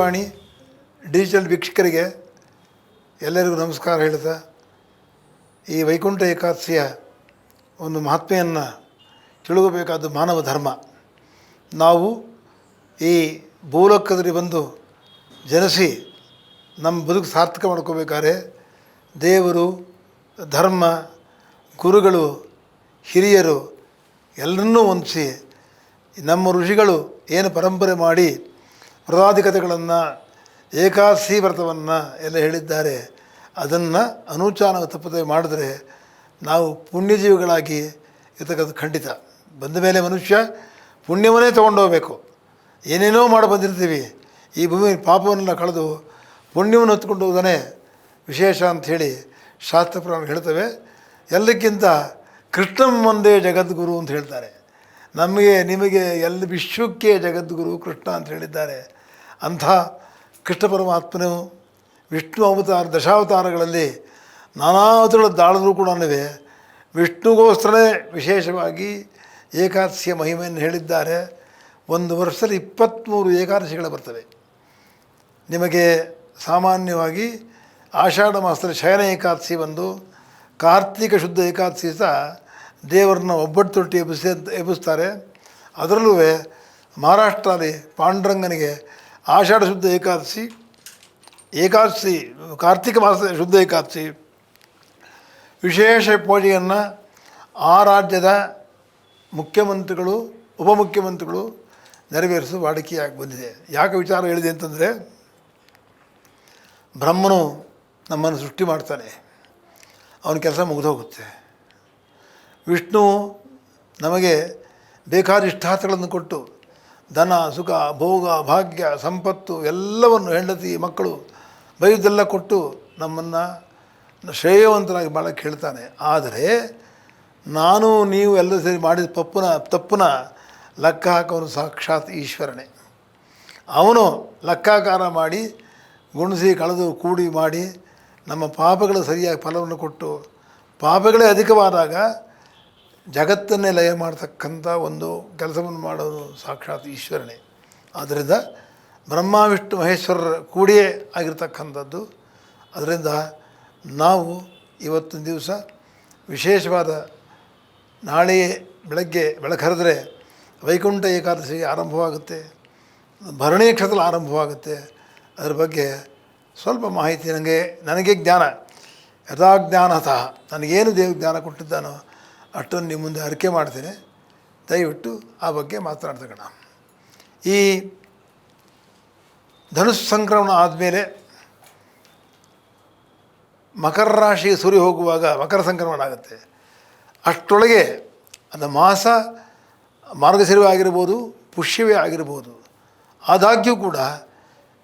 Vijayavani digital ವೀಕ್ಷಕರಿಗೆ ಎಲ್ಲರಿಗೂ ನಮಸ್ಕಾರ ಹೇಳ್ತಾ, ಈ ವೈಕುಂಠ ಏಕಾದಶಿಯ ಒಂದು ಮಹಾತ್ಮೆಯನ್ನು ತಿಳುಗಬೇಕಾದ ಮಾನವ ಧರ್ಮ. ನಾವು ಈ ಭೂಲೋಕದಲ್ಲಿ ಬಂದು ಜನಿಸಿ ನಮ್ಮ ಬದುಕು ಸಾರ್ಥಕ ಮಾಡ್ಕೋಬೇಕಾದ್ರೆ ದೇವರು, ಧರ್ಮ, ಗುರುಗಳು, ಹಿರಿಯರು ಎಲ್ಲರನ್ನೂ ಹೊಂದಿಸಿ ನಮ್ಮ ಋಷಿಗಳು ಏನು ಪರಂಪರೆ ಮಾಡಿ ವ್ರತಾಧಿಕತೆಗಳನ್ನು ಏಕಾದಶಿ ವ್ರತವನ್ನು ಎಲ್ಲ ಹೇಳಿದ್ದಾರೆ. ಅದನ್ನು ಅನುಚಾನ ತಪ್ಪದೆ ಮಾಡಿದ್ರೆ ನಾವು ಪುಣ್ಯಜೀವಿಗಳಾಗಿ ಇರ್ತಕ್ಕಂಥ ಖಂಡಿತ. ಬಂದ ಮೇಲೆ ಮನುಷ್ಯ ಪುಣ್ಯವನ್ನೇ ತೊಗೊಂಡೋಗ್ಬೇಕು ಏನೇನೋ ಮಾಡಿ ಬಂದಿರ್ತೀವಿ. ಈ ಭೂಮಿ ಪಾಪವನ್ನೆಲ್ಲ ಕಳೆದು ಪುಣ್ಯವನ್ನು ಹೊತ್ಕೊಂಡು ಹೋಗೋದೇ ವಿಶೇಷ ಅಂಥೇಳಿ ಶಾಸ್ತ್ರ ಹೇಳ್ತವೆ. ಎಲ್ಲಕ್ಕಿಂತ ಕೃಷ್ಣಂ ಒಂದೇ ಜಗದ್ಗುರು ಅಂತ ಹೇಳ್ತಾರೆ. ನಮಗೆ, ನಿಮಗೆ ಎಲ್ಲ ವಿಶ್ವಕ್ಕೆ ಜಗದ್ಗುರು ಕೃಷ್ಣ ಅಂತ ಹೇಳಿದ್ದಾರೆ. ಅಂಥ ಕೃಷ್ಣ ಪರಮಾತ್ಮನು ವಿಷ್ಣು ಅವತಾರ ದಶಾವತಾರಗಳಲ್ಲಿ ನಾನಾ ಅವತಾರಗಳ ದಾಳದರೂ ಕೂಡ ವಿಷ್ಣುಗೋಸ್ಕರನೇ ವಿಶೇಷವಾಗಿ ಏಕಾದಶಿಯ ಮಹಿಮೆಯನ್ನು ಹೇಳಿದ್ದಾರೆ. ಒಂದು ವರ್ಷದಲ್ಲಿ ಇಪ್ಪತ್ತ್ಮೂರು ಏಕಾದಶಿಗಳು ಬರ್ತವೆ. ನಿಮಗೆ ಸಾಮಾನ್ಯವಾಗಿ ಆಷಾಢ ಮಾಸದಲ್ಲಿ ಶಯನ ಏಕಾದಶಿ ಬಂದು ಕಾರ್ತಿಕ ಶುದ್ಧ ಏಕಾದಶಿ ಸಹ ದೇವರನ್ನ ಒಬ್ಬಟ್ಟು ತೊಟ್ಟಿ ಎಬ್ಬಿಸಿ ಎಬ್ಬಿಸ್ತಾರೆ. ಅದರಲ್ಲೂ ಮಹಾರಾಷ್ಟ್ರದಲ್ಲಿ ಪಾಂಡುರಂಗನಿಗೆ ಆಷಾಢ ಶುದ್ಧ ಏಕಾದಶಿ ಏಕಾದಶಿ, ಕಾರ್ತಿಕ ಮಾಸದ ಶುದ್ಧ ಏಕಾದಶಿ, ವಿಶೇಷ ಪೂಜೆಯನ್ನು ಆ ರಾಜ್ಯದ ಮುಖ್ಯಮಂತ್ರಿಗಳು, ಉಪಮುಖ್ಯಮಂತ್ರಿಗಳು ನೆರವೇರಿಸುವ ವಾಡಿಕೆಯಾಗಿ ಬಂದಿದೆ. ಯಾಕೆ ವಿಚಾರ ಹೇಳಿದೆ ಅಂತಂದರೆ, ಬ್ರಹ್ಮನು ನಮ್ಮನ್ನು ಸೃಷ್ಟಿ ಮಾಡ್ತಾನೆ. ಅವನ ಕೆಲಸ ಮುಗಿದೋಗುತ್ತೆ. ವಿಷ್ಣು ನಮಗೆ ಬೇಕಾದ ಇಷ್ಟಾರ್ಥಗಳನ್ನು ಕೊಟ್ಟು ಧನ, ಸುಖ, ಭೋಗ, ಭಾಗ್ಯ, ಸಂಪತ್ತು ಎಲ್ಲವನ್ನು ಹೆಂಡತಿ, ಮಕ್ಕಳು ಬೈದೆಲ್ಲ ಕೊಟ್ಟು ನಮ್ಮನ್ನು ಶ್ರೇಯವಂತರಾಗಿ ಭಾಳ ಕೇಳ್ತಾನೆ ಆದರೆ ನಾನು, ನೀವು ಎಲ್ಲ ಸೇರಿ ಮಾಡಿದ ಪಪ್ಪನ ತಪ್ಪನ ಲೆಕ್ಕ ಹಾಕೋನು ಸಾಕ್ಷಾತ್ ಈಶ್ವರನೇ. ಅವನು ಲೆಕ್ಕಾಕಾರ ಮಾಡಿ, ಗುಣಿಸಿ, ಕಳೆದು, ಕೂಡಿ ಮಾಡಿ ನಮ್ಮ ಪಾಪಗಳ ಸರಿಯಾಗಿ ಫಲವನ್ನು ಕೊಟ್ಟು ಪಾಪಗಳೇ ಅಧಿಕವಾದಾಗ ಜಗತ್ತನ್ನೇ ಲಯ ಮಾಡ್ತಕ್ಕಂಥ ಒಂದು ಕೆಲಸವನ್ನು ಮಾಡೋದು ಸಾಕ್ಷಾತ್ ಈಶ್ವರನೇ. ಆದ್ದರಿಂದ ಬ್ರಹ್ಮ ವಿಷ್ಣು ಮಹೇಶ್ವರರ ಕೂಡಿಯೇ ಆಗಿರ್ತಕ್ಕಂಥದ್ದು. ಅದರಿಂದ ನಾವು ಇವತ್ತಿನ ದಿವಸ ವಿಶೇಷವಾದ ನಾಳೆಯೇ ಬೆಳಗ್ಗೆ ಬೆಳಕರೆದ್ರೆ ವೈಕುಂಠ ಏಕಾದಶಿಗೆ ಆರಂಭವಾಗುತ್ತೆ. ಭರಣಿ ನಕ್ಷತ್ರದಲ್ಲಿ ಆರಂಭವಾಗುತ್ತೆ. ಅದರ ಬಗ್ಗೆ ಸ್ವಲ್ಪ ಮಾಹಿತಿ ನನಗೆ ನನಗೆ ಜ್ಞಾನ. ಯಥಾ ಜ್ಞಾನತಃ ನನಗೇನು ದೇವ ಜ್ಞಾನ ಕೊಟ್ಟಿದ್ದಾನೋ ಅಷ್ಟನ್ನು ನಿಮ್ಮ ಮುಂದೆ ಅರಿಕೆ ಮಾಡ್ತೇನೆ. ದಯವಿಟ್ಟು ಆ ಬಗ್ಗೆ ಮಾತನಾಡ್ತಕ್ಕಣ. ಈ ಧನುಸ್ ಸಂಕ್ರಮಣ ಆದಮೇಲೆ ಮಕರ ರಾಶಿಗೆ ಸೂರ್ಯ ಹೋಗುವಾಗ ಮಕರ ಸಂಕ್ರಮಣ ಆಗುತ್ತೆ. ಅಷ್ಟೊಳಗೆ ಅದು ಮಾಸ ಮಾರ್ಗಶಿರವೇ ಆಗಿರ್ಬೋದು, ಪುಷ್ಯವೇ ಆಗಿರ್ಬೋದು. ಆದಾಗ್ಯೂ ಕೂಡ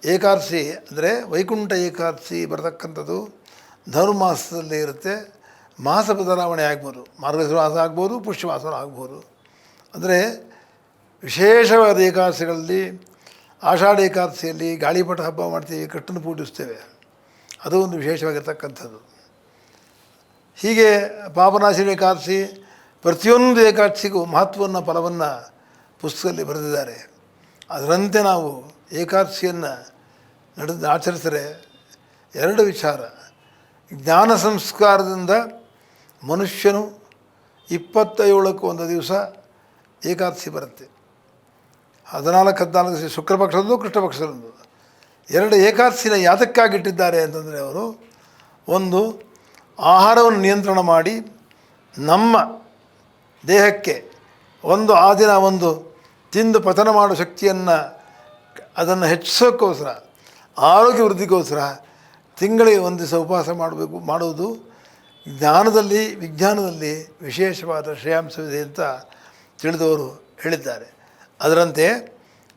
ಏಕಾದಶಿ ಅಂದರೆ ವೈಕುಂಠ ಏಕಾದಶಿ ಬರತಕ್ಕಂಥದ್ದು ಧನುರ್ಮಾಸದಲ್ಲಿ ಇರುತ್ತೆ. ಮಾಸ ಬದಲಾವಣೆ ಆಗ್ಬೋದು ಮಾರ್ಗಶಿರ ಮಾಸ ಆಗ್ಬೋದು, ಪುಷ್ಯವಾಸನೂ ಆಗ್ಬೋದು. ಅಂದರೆ ವಿಶೇಷವಾದ ಏಕಾದಶಿಗಳಲ್ಲಿ, ಆಷಾಢ ಏಕಾದಶಿಯಲ್ಲಿ ಗಾಳಿಪಟ ಹಬ್ಬ ಮಾಡ್ತೀವಿ ಕಟ್ಟನ್ನು ಪೂಜಿಸ್ತೇವೆ. ಅದು ಒಂದು ವಿಶೇಷವಾಗಿರ್ತಕ್ಕಂಥದ್ದು. ಹೀಗೆ ಪಾಪನಾಶಿನಿ ಏಕಾದಶಿ ಪ್ರತಿಯೊಂದು ಏಕಾದಶಿಗೂ ಮಹತ್ವವನ್ನು, ಫಲವನ್ನು ಪುಸ್ತಕದಲ್ಲಿ ಬರೆದಿದ್ದಾರೆ. ಅದರಂತೆ ನಾವು ಏಕಾದಶಿಯನ್ನು ನಡೆದು, ಆಚರಿಸಿದರೆ ಎರಡು ವಿಚಾರ. ಜ್ಞಾನ ಸಂಸ್ಕಾರದಿಂದ ಮನುಷ್ಯನು ಇಪ್ಪತ್ತೇಳಕ್ಕೆ ಒಂದು ದಿವಸ ಏಕಾದಶಿ ಬರುತ್ತೆ. ಹದಿನಾಲ್ಕು ಹದಿನಾಲ್ಕು ದಿವಸ ಶುಕ್ರ ಪಕ್ಷದಂದು ಕೃಷ್ಣ ಎರಡು ಏಕಾದಶಿನ ಯಾತಕ್ಕಾಗಿಟ್ಟಿದ್ದಾರೆ ಅಂತಂದರೆ ಅವರು ಒಂದು ಆಹಾರವನ್ನು ನಿಯಂತ್ರಣ ಮಾಡಿ ನಮ್ಮ ದೇಹಕ್ಕೆ ಒಂದು ಆ ದಿನ ಒಂದು ತಿಂದು ಪತನ ಮಾಡೋ ಶಕ್ತಿಯನ್ನು ಅದನ್ನು ಹೆಚ್ಚಿಸೋಕ್ಕೋಸ್ಕರ, ಆರೋಗ್ಯ ವೃದ್ಧಿಗೋಸ್ಕರ ತಿಂಗಳಿಗೆ ಒಂದು ದಿವಸ ಉಪವಾಸ ಮಾಡಬೇಕು, ಮಾಡುವುದು ಜ್ಞಾನದಲ್ಲಿ, ವಿಜ್ಞಾನದಲ್ಲಿ ವಿಶೇಷವಾದ ಶ್ರೇಯಾಂಶವಿದೆ ಅಂತ ತಿಳಿದವರು ಹೇಳಿದ್ದಾರೆ. ಅದರಂತೆ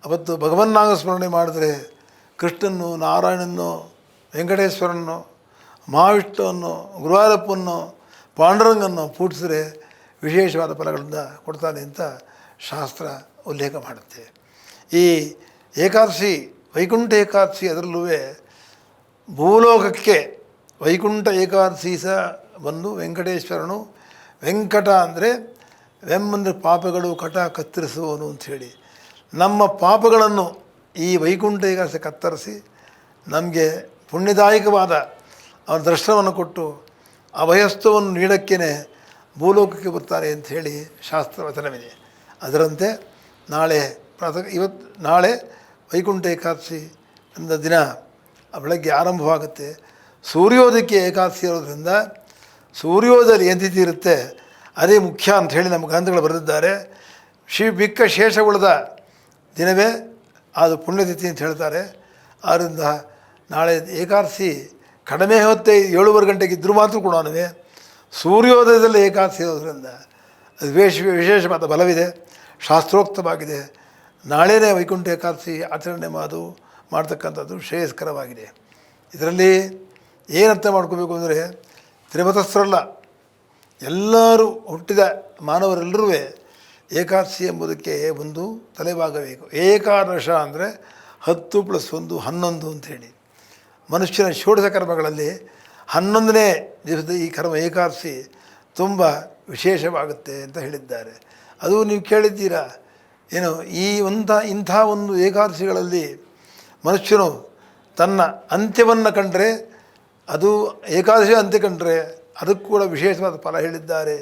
ಅವತ್ತು ಭಗವನ್ನಾಗ ಸ್ಮರಣೆ ಮಾಡಿದರೆ ಕೃಷ್ಣನ್ನು, ನಾರಾಯಣನ್ನು, ವೆಂಕಟೇಶ್ವರನ್ನು, ಮಹಾವಿಷ್ಣುವನ್ನು, ಗುರುವಾರಪ್ಪನ್ನು, ಪಾಂಡುರಂಗನ್ನು ಪೂಜಿಸಿದ್ರೆ ವಿಶೇಷವಾದ ಫಲಗಳನ್ನು ಕೊಡ್ತಾನೆ ಅಂತ ಶಾಸ್ತ್ರ ಉಲ್ಲೇಖ ಮಾಡುತ್ತೆ. ಈ ಏಕಾದಶಿ, ವೈಕುಂಠ ಏಕಾದಶಿ ಅದರಲ್ಲೂ ಭೂಲೋಕಕ್ಕೆ ವೈಕುಂಠ ಏಕಾದಶಿ ಸಹ ಬಂದು ವೆಂಕಟೇಶ್ವರನು, ವೆಂಕಟ ಅಂದರೆ ವೆಮ್ಮಂದ್ರೆ ಪಾಪಗಳು ಕಟ ಕತ್ತರಿಸುವನು ಅಂಥೇಳಿ ನಮ್ಮ ಪಾಪಗಳನ್ನು ಈ ವೈಕುಂಠ ಏಕಾಸೆ ಕತ್ತರಿಸಿ ನಮಗೆ ಪುಣ್ಯದಾಯಕವಾದ ಅವನ ದರ್ಶನವನ್ನು ಕೊಟ್ಟು ಅಭಯಸ್ತವನ್ನು ನೀಡಕ್ಕೇ ಭೂಲೋಕಕ್ಕೆ ಬರ್ತಾರೆ ಅಂತ ಹೇಳಿ ಶಾಸ್ತ್ರ ವಚನವಿದೆ. ಅದರಂತೆ ನಾಳೆ ಪ್ರಾತಃ ಇವತ್ತು ನಾಳೆ ವೈಕುಂಠ ಏಕಾದಶಿ ಅಂದ ದಿನ ಬೆಳಗ್ಗೆ ಆರಂಭವಾಗುತ್ತೆ. ಸೂರ್ಯೋದಯಕ್ಕೆ ಏಕಾದಶಿ ಇರೋದ್ರಿಂದ ಸೂರ್ಯೋದಯ ಎಂತಿತಿ ಇರುತ್ತೆ, ಅದೇ ಮುಖ್ಯ ಅಂತ ಹೇಳಿ ನಮ್ಮ ಗ್ರಂಥಗಳು ಬರೆದಿದ್ದಾರೆ. ಶಿ ಬಿಕ್ಕ ಶೇಷ ಉಳಿದ ದಿನವೇ ಅದು ಪುಣ್ಯತಿಥಿ ಅಂತ ಹೇಳ್ತಾರೆ. ಆದ್ದರಿಂದ ನಾಳೆ ಏಕಾದಶಿ ಕಡಿಮೆ ಹೊತ್ತೆ ಏಳುವರೆ ಗಂಟೆಗೆ ಇದ್ದರೂ ಮಾತ್ರ ಕೂಡ ಸೂರ್ಯೋದಯದಲ್ಲಿ ಏಕಾದಶಿ ಇರೋದ್ರಿಂದ ಅದು ವಿಶೇಷ, ವಿಶೇಷವಾದ ಬಲವಿದೆ, ಶಾಸ್ತ್ರೋಕ್ತವಾಗಿದೆ. ನಾಳೆನೇ ವೈಕುಂಠ ಏಕಾದಶಿ ಆಚರಣೆ ಮಾದು ಮಾಡ್ತಕ್ಕಂಥದ್ದು ಶ್ರೇಯಸ್ಕರವಾಗಿದೆ ಇದರಲ್ಲಿ ಏನು ಅರ್ಥ ಮಾಡ್ಕೋಬೇಕು ಅಂದರೆ ತ್ರಿಮತಸ್ಥರಲ್ಲ ಎಲ್ಲರೂ ಹುಟ್ಟಿದ ಮಾನವರೆಲ್ಲರೂ ಏಕಾದಶಿ ಎಂಬುದಕ್ಕೆ ಒಂದು ತಲೆಬಾಗಬೇಕು. ಏಕಾದಶ ಅಂದರೆ ಹತ್ತು ಪ್ಲಸ್ ಒಂದು, ಹನ್ನೊಂದು ಅಂತೇಳಿ ಮನುಷ್ಯನ ಷೋಡಶ ಕರ್ಮಗಳಲ್ಲಿ ಹನ್ನೊಂದನೇ ದಿವಸದ ಈ ಕರ್ಮ ಏಕಾದಶಿ ತುಂಬ ವಿಶೇಷವಾಗುತ್ತೆ ಅಂತ ಹೇಳಿದ್ದಾರೆ. ಅದು ನೀವು ಕೇಳಿದ್ದೀರಾ? ಏನು, ಈ ಒಂಥ ಇಂಥ ಒಂದು ಏಕಾದಶಿಗಳಲ್ಲಿ ಮನುಷ್ಯನು ತನ್ನ ಅಂತ್ಯವನ್ನು ಕಂಡರೆ ಅದು ಏಕಾದಶಿ ಅಂತ ಕಂಡ್ರೆ ಅದಕ್ಕೂ ಕೂಡ ವಿಶೇಷವಾದ ಫಲ ಹೇಳಿದ್ದಾರೆ.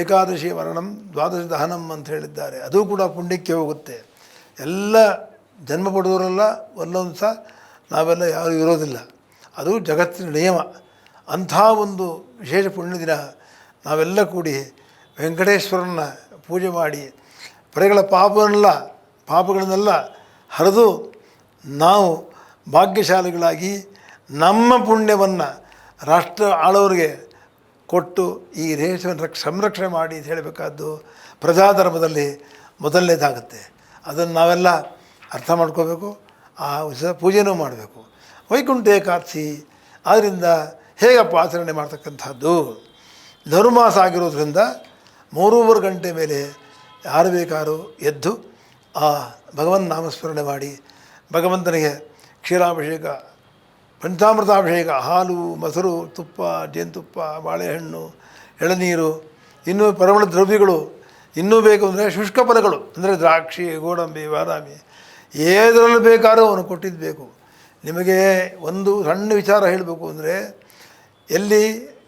ಏಕಾದಶಿ ಮರಣಂ ದ್ವಾದಶಿ ದಹನಂ ಅಂತ ಹೇಳಿದ್ದಾರೆ. ಅದು ಕೂಡ ಪುಣ್ಯಕ್ಕೆ ಹೋಗುತ್ತೆ. ಎಲ್ಲ ಜನ್ಮ ಪಡೆದವರೆಲ್ಲ ಒಂದೊಂದು ಸಹ ನಾವೆಲ್ಲ ಯಾರು ಇರೋದಿಲ್ಲ. ಅದು ಜಗತ್ತಿನ ನಿಯಮ. ಅಂಥ ಒಂದು ವಿಶೇಷ ಪುಣ್ಯ ದಿನ ನಾವೆಲ್ಲ ಕೂಡಿ ವೆಂಕಟೇಶ್ವರನ ಪೂಜೆ ಮಾಡಿ ಪರೆಗಳ ಪಾಪವನ್ನೆಲ್ಲ, ಪಾಪಗಳನ್ನೆಲ್ಲ ಹರಿದು ನಾವು ಭಾಗ್ಯಶಾಲಿಗಳಾಗಿ ನಮ್ಮ ಪುಣ್ಯವನ್ನು ರಾಷ್ಟ್ರ ಆಳೋರಿಗೆ ಕೊಟ್ಟು ಈ ದೇಶವನ್ನು ರಕ್ಷ, ಸಂರಕ್ಷಣೆ ಮಾಡಿ ಅಂತ ಹೇಳಬೇಕಾದ್ದು ಪ್ರಜಾಧರ್ಮದಲ್ಲಿ ಮೊದಲನೇದಾಗುತ್ತೆ. ಅದನ್ನು ನಾವೆಲ್ಲ ಅರ್ಥ ಮಾಡ್ಕೋಬೇಕು, ಆ ಪೂಜೆನೂ ಮಾಡಬೇಕು. ವೈಕುಂಠ ಏಕಾದಶಿ ಆದ್ದರಿಂದ ಹೇಗಪ್ಪ ಆಚರಣೆ ಮಾಡ್ತಕ್ಕಂಥದ್ದು? ಧನುರ್ಮಾಸ ಆಗಿರೋದ್ರಿಂದ ಮೂರೂವರೆ ಗಂಟೆ ಮೇಲೆ ಯಾರು ಬೇಕಾದ್ರೂ ಎದ್ದು ಆ ಭಗವನ್ ನಾಮಸ್ಮರಣೆ ಮಾಡಿ ಭಗವಂತನಿಗೆ ಕ್ಷೀರಾಭಿಷೇಕ ಪಂಚಾಮೃತಾಭಿಷೇಕ, ಹಾಲು, ಮೊಸರು, ತುಪ್ಪ, ಜೇನುತುಪ್ಪ, ಬಾಳೆಹಣ್ಣು, ಎಳನೀರು, ಇನ್ನೂ ಪರಿಮಳ ದ್ರವ್ಯಗಳು, ಇನ್ನೂ ಬೇಕು ಅಂದರೆ ಶುಷ್ಕ ಫಲಗಳು, ಅಂದರೆ ದ್ರಾಕ್ಷಿ, ಗೋಡಂಬಿ, ಬಾದಾಮಿ, ಏದರಲ್ಲಿ ಬೇಕಾದ್ರೂ ಅವನು ಕೊಟ್ಟಿದ್ದು ಬೇಕು ನಿಮಗೆ ಒಂದು ಸಣ್ಣ ವಿಚಾರ ಹೇಳಬೇಕು ಅಂದರೆ ಎಲ್ಲಿ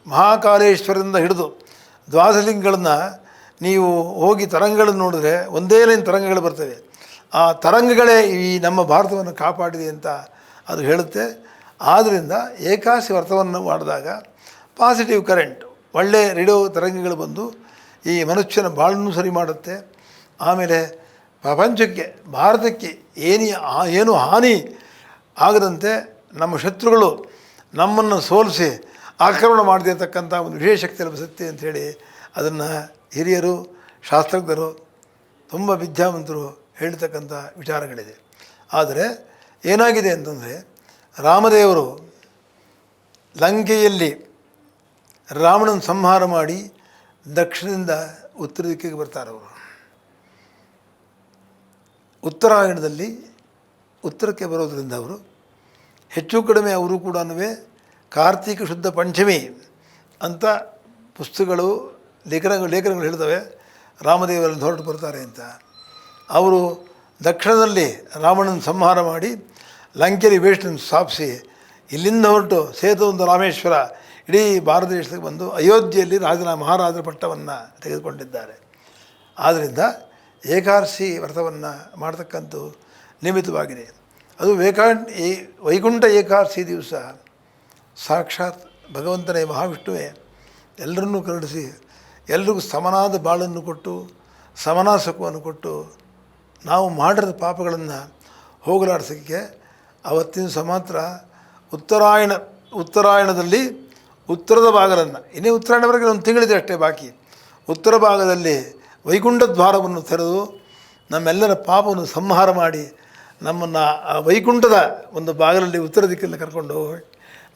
ಮಹಾಕಾಲೇಶ್ವರದಿಂದ ಹಿಡಿದು ದ್ವಾಸಲಿಂಗಗಳನ್ನು ನೀವು ಹೋಗಿ ತರಂಗಗಳನ್ನು ನೋಡಿದ್ರೆ ಒಂದೇ ಲೈನ್ ತರಂಗಗಳು ಬರ್ತವೆ. ಆ ತರಂಗಗಳೇ ಈ ನಮ್ಮ ಭಾರತವನ್ನು ಕಾಪಾಡಿದೆ ಅಂತ ಅದು ಹೇಳುತ್ತೆ. ಆದ್ದರಿಂದ ಏಕಾಶಿ ವ್ರತವನ್ನು ಮಾಡಿದಾಗ ಪಾಸಿಟಿವ್ ಕರೆಂಟ್ ಒಳ್ಳೆಯ ರೇಡಿಯೋ ತರಂಗಗಳು ಬಂದು ಈ ಮನುಷ್ಯನ ಬಾಳನ್ನು ಸರಿ ಮಾಡುತ್ತೆ. ಆಮೇಲೆ ಪ್ರಪಂಚಕ್ಕೆ, ಭಾರತಕ್ಕೆ ಏನಿ ಏನು ಹಾನಿ ಆಗದಂತೆ ನಮ್ಮ ಶತ್ರುಗಳು ನಮ್ಮನ್ನು ಸೋಲಿಸಿ ಆಕ್ರಮಣ ಮಾಡದಿರ್ತಕ್ಕಂಥ ಒಂದು ವಿಶೇಷ ಶಕ್ತಿ ಲಭಿಸುತ್ತೆ ಅಂಥೇಳಿ ಅದನ್ನು ಹಿರಿಯರು, ಶಾಸ್ತ್ರಜ್ಞರು ತುಂಬ ವಿದ್ಯಾವಂತರು ಹೇಳ್ತಕ್ಕಂಥ ವಿಚಾರಗಳಿದೆ. ಆದರೆ ಏನಾಗಿದೆ ಅಂತಂದರೆ ರಾಮದೇವರು ಲಂಕೆಯಲ್ಲಿ ರಾವಣನ ಸಂಹಾರ ಮಾಡಿ ದಕ್ಷಿಣದಿಂದ ಉತ್ತರ ದಿಕ್ಕಿಗೆ ಬರ್ತಾರೆ ಅವರು. ಉತ್ತರಾಯಣದಲ್ಲಿ ಉತ್ತರಕ್ಕೆ ಬರೋದರಿಂದ ಅವರು ಹೆಚ್ಚು ಕಡಿಮೆ ಅವರು ಕೂಡ ಕಾರ್ತೀಕ ಶುದ್ಧ ಪಂಚಮಿ ಅಂತ ಪುಸ್ತಕಗಳು, ಲೇಖನಗಳು ಲೇಖನಗಳು ಹೇಳ್ತವೆ. ರಾಮದೇವರಲ್ಲಿ ಹೊರಟು ಬರ್ತಾರೆ ಅಂತ. ಅವರು ದಕ್ಷಿಣದಲ್ಲಿ ರಾವಣನ ಸಂಹಾರ ಮಾಡಿ ಲಂಕೆಯಲ್ಲಿ ವೇಷ್ಟನ್ನು ಸ್ಥಾಪಿಸಿ ಇಲ್ಲಿಂದ ಹೊರಟು ಸೇತುವಂತ ರಾಮೇಶ್ವರ ಇಡೀ ಭಾರತ ದೇಶಕ್ಕೆ ಬಂದು ಅಯೋಧ್ಯೆಯಲ್ಲಿ ರಾಜನ ಮಹಾರಾಜರ ಪಟ್ಟವನ್ನು ತೆಗೆದುಕೊಂಡಿದ್ದಾರೆ. ಆದ್ದರಿಂದ ಏಕಾದಶಿ ವ್ರತವನ್ನು ಮಾಡ್ತಕ್ಕಂಥ ನಿಮಿತ್ತವಾಗಿದೆ ಅದು ವೇಕಾಂಡ್ ಈ ವೈಕುಂಠ ಏಕಾದಶಿ ದಿವಸ ಸಾಕ್ಷಾತ್ ಭಗವಂತನೇ ಮಹಾವಿಷ್ಣುವೆ ಎಲ್ಲರನ್ನೂ ಕರುಣಿಸಿ ಎಲ್ರಿಗೂ ಸಮನಾದ ಬಾಳನ್ನು ಕೊಟ್ಟು, ಸಮನಾಸಕವನ್ನು ಕೊಟ್ಟು ನಾವು ಮಾಡಿದ ಪಾಪಗಳನ್ನು ಹೋಗಲಾಡಿಸೋಕ್ಕೆ ಅವತ್ತಿನ ಸಮಾತ್ರ ಮಾತ್ರ ಉತ್ತರಾಯಣ, ಉತ್ತರಾಯಣದಲ್ಲಿ ಉತ್ತರದ ಭಾಗವನ್ನು ಇನ್ನೇ ಉತ್ತರಾಯಣವರೆಗೆ ಒಂದು ತಿಂಗಳಿದೆ ಅಷ್ಟೇ ಬಾಕಿ. ಉತ್ತರ ಭಾಗದಲ್ಲಿ ವೈಕುಂಠ ದ್ವಾರವನ್ನು ತೆರೆದು ನಮ್ಮೆಲ್ಲರ ಪಾಪವನ್ನು ಸಂಹಾರ ಮಾಡಿ ನಮ್ಮನ್ನು ಆ ವೈಕುಂಠದ ಒಂದು ಭಾಗದಲ್ಲಿ ಉತ್ತರ ದಿಕ್ಕಲ್ಲಿ ಕರ್ಕೊಂಡು ಹೋಗಿ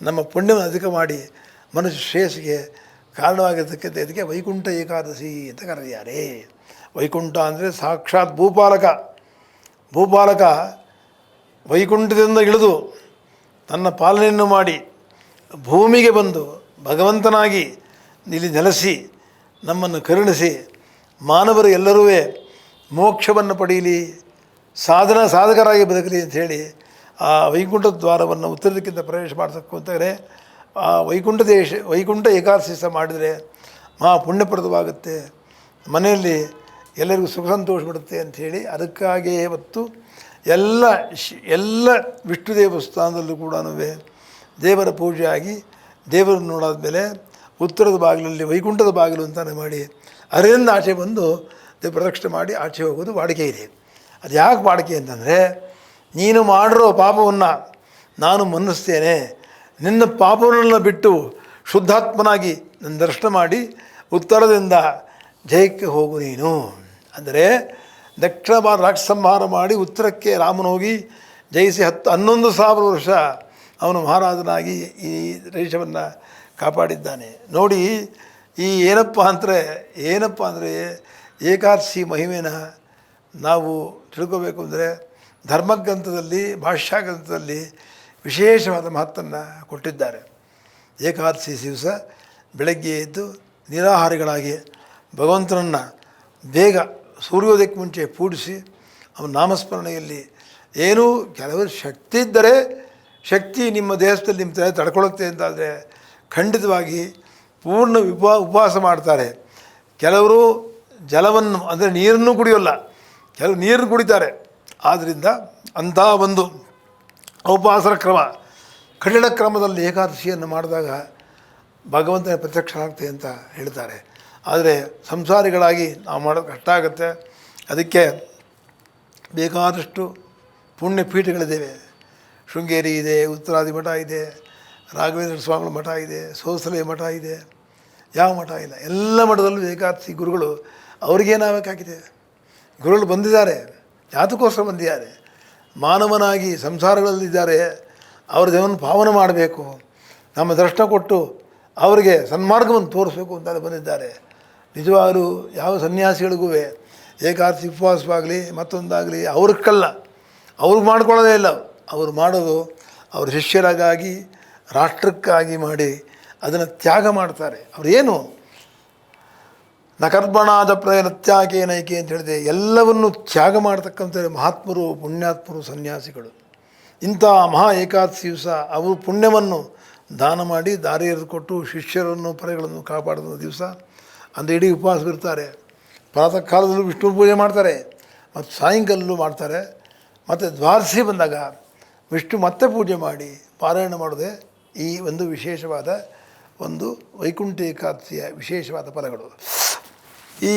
ನಮ್ಮ ಪುಣ್ಯವನ್ನು ಅಧಿಕ ಮಾಡಿ ಮನುಷ್ಯ ಶ್ರೇಯಸ್ಸಿಗೆ ಕಾರಣವಾಗಿರ್ತಕ್ಕಂಥ ಇದಕ್ಕೆ ವೈಕುಂಠ ಏಕಾದಶಿ ಅಂತ ಕರೆದಿದ್ದಾರೆ. ವೈಕುಂಠ ಅಂದರೆ ಸಾಕ್ಷಾತ್ ಭೂಪಾಲಕ. ಭೂಪಾಲಕ ವೈಕುಂಠದಿಂದ ಇಳಿದು ತನ್ನ ಪಾಲನೆಯನ್ನು ಮಾಡಿ ಭೂಮಿಗೆ ಬಂದು ಭಗವಂತನಾಗಿ ಇಲ್ಲಿ ನೆಲೆಸಿ ನಮ್ಮನ್ನು ಕರುಣಿಸಿ ಮಾನವರು ಎಲ್ಲರೂ ಮೋಕ್ಷವನ್ನು ಪಡೆಯಲಿ, ಸಾಧನ ಸಾಧಕರಾಗಿ ಬದುಕಲಿ ಅಂತ ಹೇಳಿ ಆ ವೈಕುಂಠ ದ್ವಾರವನ್ನು ಉತ್ತರದಕ್ಕಿಂತ ಪ್ರವೇಶ ಅಂತಂದರೆ ಆ ವೈಕುಂಠ ದೇಶ, ವೈಕುಂಠ ಏಕಾದಶಿ ಸಹ ಮಾಡಿದರೆ ಮಹಾ ಪುಣ್ಯಪ್ರದವಾಗುತ್ತೆ. ಮನೆಯಲ್ಲಿ ಎಲ್ಲರಿಗೂ ಸುಖ ಸಂತೋಷ ಬಿಡುತ್ತೆ ಅಂಥೇಳಿ ಅದಕ್ಕಾಗಿಯೇ ಇವತ್ತು ಎಲ್ಲ ಎಲ್ಲ ವಿಷ್ಣು ದೇವಸ್ಥಾನದಲ್ಲೂ ಕೂಡ ದೇವರ ಪೂಜೆ ಆಗಿ ದೇವರನ್ನು ನೋಡಾದ ಮೇಲೆ ಉತ್ತರದ ಬಾಗಿಲಲ್ಲಿ ವೈಕುಂಠದ ಬಾಗಿಲು ಅಂತಾನೆ ಮಾಡಿ ಅರಿಂದ ಆಚೆ ಬಂದು ಪ್ರದಕ್ಷಿಣೆ ಮಾಡಿ ಆಚೆ ಹೋಗೋದು ವಾಡಿಕೆ ಇದೆ. ಅದು ಯಾಕೆ ವಾಡಿಕೆ ಅಂತಂದರೆ ನೀನು ಮಾಡಿರೋ ಪಾಪವನ್ನು ನಾನು ಮನ್ನಿಸ್ತೇನೆ. ನಿನ್ನ ಪಾಪವನ್ನೆಲ್ಲ ಬಿಟ್ಟು ಶುದ್ಧಾತ್ಮನಾಗಿ ನನ್ನ ದರ್ಶನ ಮಾಡಿ ಉತ್ತರದಿಂದ ಜಯಕ್ಕೆ ಹೋಗು ನೀನು. ಅಂದರೆ ದಕ್ಷಿಣ ಭಾರತ ರಾಕ್ಷ ಸಂಹಾರ ಮಾಡಿ ಉತ್ತರಕ್ಕೆ ರಾಮನ ಹೋಗಿ ಜಯಿಸಿ ಹತ್ತು ಹನ್ನೊಂದು ಸಾವಿರ ವರ್ಷ ಅವನು ಮಹಾರಾಜನಾಗಿ ಈ ದೇಶವನ್ನು ಕಾಪಾಡಿದ್ದಾನೆ. ನೋಡಿ, ಈ ಏನಪ್ಪ ಅಂದರೆ ಏನಪ್ಪ ಅಂದರೆ ಏಕಾದಶಿ ಮಹಿಮೆನ ನಾವು ತಿಳ್ಕೋಬೇಕು ಅಂದರೆ ಧರ್ಮಗ್ರಂಥದಲ್ಲಿ ಭಾಷ್ಯ ಗ್ರಂಥದಲ್ಲಿ ವಿಶೇಷವಾದ ಮಹತ್ತನ್ನು ಕೊಟ್ಟಿದ್ದಾರೆ. ಏಕಾದಶಿ ದಿವಸ ಬೆಳಗ್ಗೆ ಎದ್ದು ನಿರಾಹಾರಿಗಳಾಗಿ ಭಗವಂತನನ್ನು ಬೇಗ ಸೂರ್ಯೋದಯಕ್ಕೆ ಮುಂಚೆ ಪೂಡಿಸಿ ಅವನ ನಾಮಸ್ಮರಣೆಯಲ್ಲಿ ಏನೂ ಕೆಲವರು ಶಕ್ತಿ ಇದ್ದರೆ ಶಕ್ತಿ ನಿಮ್ಮ ದೇಹದಲ್ಲಿ ನಿಮ್ಮ ತಡ್ಕೊಳ್ಳುತ್ತೆ ಅಂತಾದರೆ ಖಂಡಿತವಾಗಿ ಪೂರ್ಣ ಉಪವಾ ಉಪವಾಸ ಮಾಡ್ತಾರೆ. ಕೆಲವರು ಜಲವನ್ನು, ಅಂದರೆ ನೀರನ್ನು ಕುಡಿಯೋಲ್ಲ, ಕೆಲವರು ನೀರನ್ನು ಕುಡಿತಾರೆ. ಆದ್ದರಿಂದ ಅಂಥ ಒಂದು ಉಪವಾಸರ ಕ್ರಮ. ಕಠಿಣ ಕ್ರಮದಲ್ಲಿ ಏಕಾದಶಿಯನ್ನು ಮಾಡಿದಾಗ ಭಗವಂತನ ಪ್ರತ್ಯಕ್ಷರಾಗ್ತದೆ ಅಂತ ಹೇಳ್ತಾರೆ. ಆದರೆ ಸಂಸಾರಿಗಳಾಗಿ ನಾವು ಮಾಡೋದು ಕಷ್ಟ ಆಗುತ್ತೆ. ಅದಕ್ಕೆ ಬೇಕಾದಷ್ಟು ಪುಣ್ಯ ಪೀಠಗಳಿದ್ದೇವೆ. ಶೃಂಗೇರಿ ಇದೆ, ಉತ್ತರಾದಿ ಮಠ ಇದೆ, ರಾಘವೇಂದ್ರ ಸ್ವಾಮಿಗಳ ಮಠ ಇದೆ ಸೋಸಲೆ ಮಠ ಇದೆ, ಯಾವ ಮಠ ಇಲ್ಲ. ಎಲ್ಲ ಮಠದಲ್ಲೂ ಏಕಾದಶಿ ಗುರುಗಳು ಅವ್ರಿಗೇನಾಗಬೇಕಾಗಿದೆ ಗುರುಗಳು ಬಂದಿದ್ದಾರೆ ಜಾತಕೋಸ್ಕರ ಬಂದಿದ್ದಾರೆ. ಮಾನವನಾಗಿ ಸಂಸಾರಗಳಲ್ಲಿದ್ದಾರೆ ಅವ್ರ ದೇವನ ಪಾವನ ಮಾಡಬೇಕು. ನಮ್ಮ ದರ್ಶನ ಕೊಟ್ಟು ಅವರಿಗೆ ಸನ್ಮಾರ್ಗವನ್ನು ತೋರಿಸ್ಬೇಕು ಅಂತ ಬಂದಿದ್ದಾರೆ. ನಿಜವಾಗಲೂ ಯಾವ ಸನ್ಯಾಸಿಗಳಿಗೂ ಏಕಾದಶಿ ಉಪವಾಸವಾಗಲಿ, ಮತ್ತೊಂದಾಗಲಿ ಅವ್ರಕ್ಕಲ್ಲ. ಅವ್ರಿಗೆ ಮಾಡ್ಕೊಳ್ಳೋದೇ ಇಲ್ಲ. ಅವ್ರು ಮಾಡೋದು ಅವ್ರ ಶಿಷ್ಯರಿಗಾಗಿ, ರಾಷ್ಟ್ರಕ್ಕಾಗಿ ಮಾಡಿ ಅದನ್ನು ತ್ಯಾಗ ಮಾಡ್ತಾರೆ. ಅವರೇನು ನಕರ್ಬಣಾದ ತ್ಯಾಗೇನೈಕೆ ಅಂತ ಹೇಳಿದೆ. ಎಲ್ಲವನ್ನು ತ್ಯಾಗ ಮಾಡ್ತಕ್ಕಂಥ ಮಹಾತ್ಮರು, ಪುಣ್ಯಾತ್ಮರು, ಸನ್ಯಾಸಿಗಳು. ಇಂಥ ಮಹಾ ಏಕಾದಶಿ ದಿವಸ ಅವರು ಪುಣ್ಯವನ್ನು ದಾನ ಮಾಡಿ ದಾರಿ ಎರೆದುಕೊಟ್ಟು ಶಿಷ್ಯರನ್ನು ಪರೆಗಳನ್ನು ಕಾಪಾಡಿದ ದಿವಸ. ಅಂದರೆ ಇಡೀ ಉಪವಾಸವಿರ್ತಾರೆ ಪ್ರಾತಃ ಕಾಲದಲ್ಲೂ ವಿಷ್ಣು ಪೂಜೆ ಮಾಡ್ತಾರೆ, ಮತ್ತು ಸಾಯಂಕಾಲದಲ್ಲೂ ಮಾಡ್ತಾರೆ. ಮತ್ತು ದ್ವಾರಸಿ ಬಂದಾಗ ವಿಷ್ಣು ಮತ್ತೆ ಪೂಜೆ ಮಾಡಿ ಪಾರಾಯಣ ಮಾಡೋದೇ ಈ ಒಂದು ವಿಶೇಷವಾದ ಒಂದು ವೈಕುಂಠ ಏಕಾದಶಿಯ ವಿಶೇಷವಾದ ಫಲಗಳು. ಈ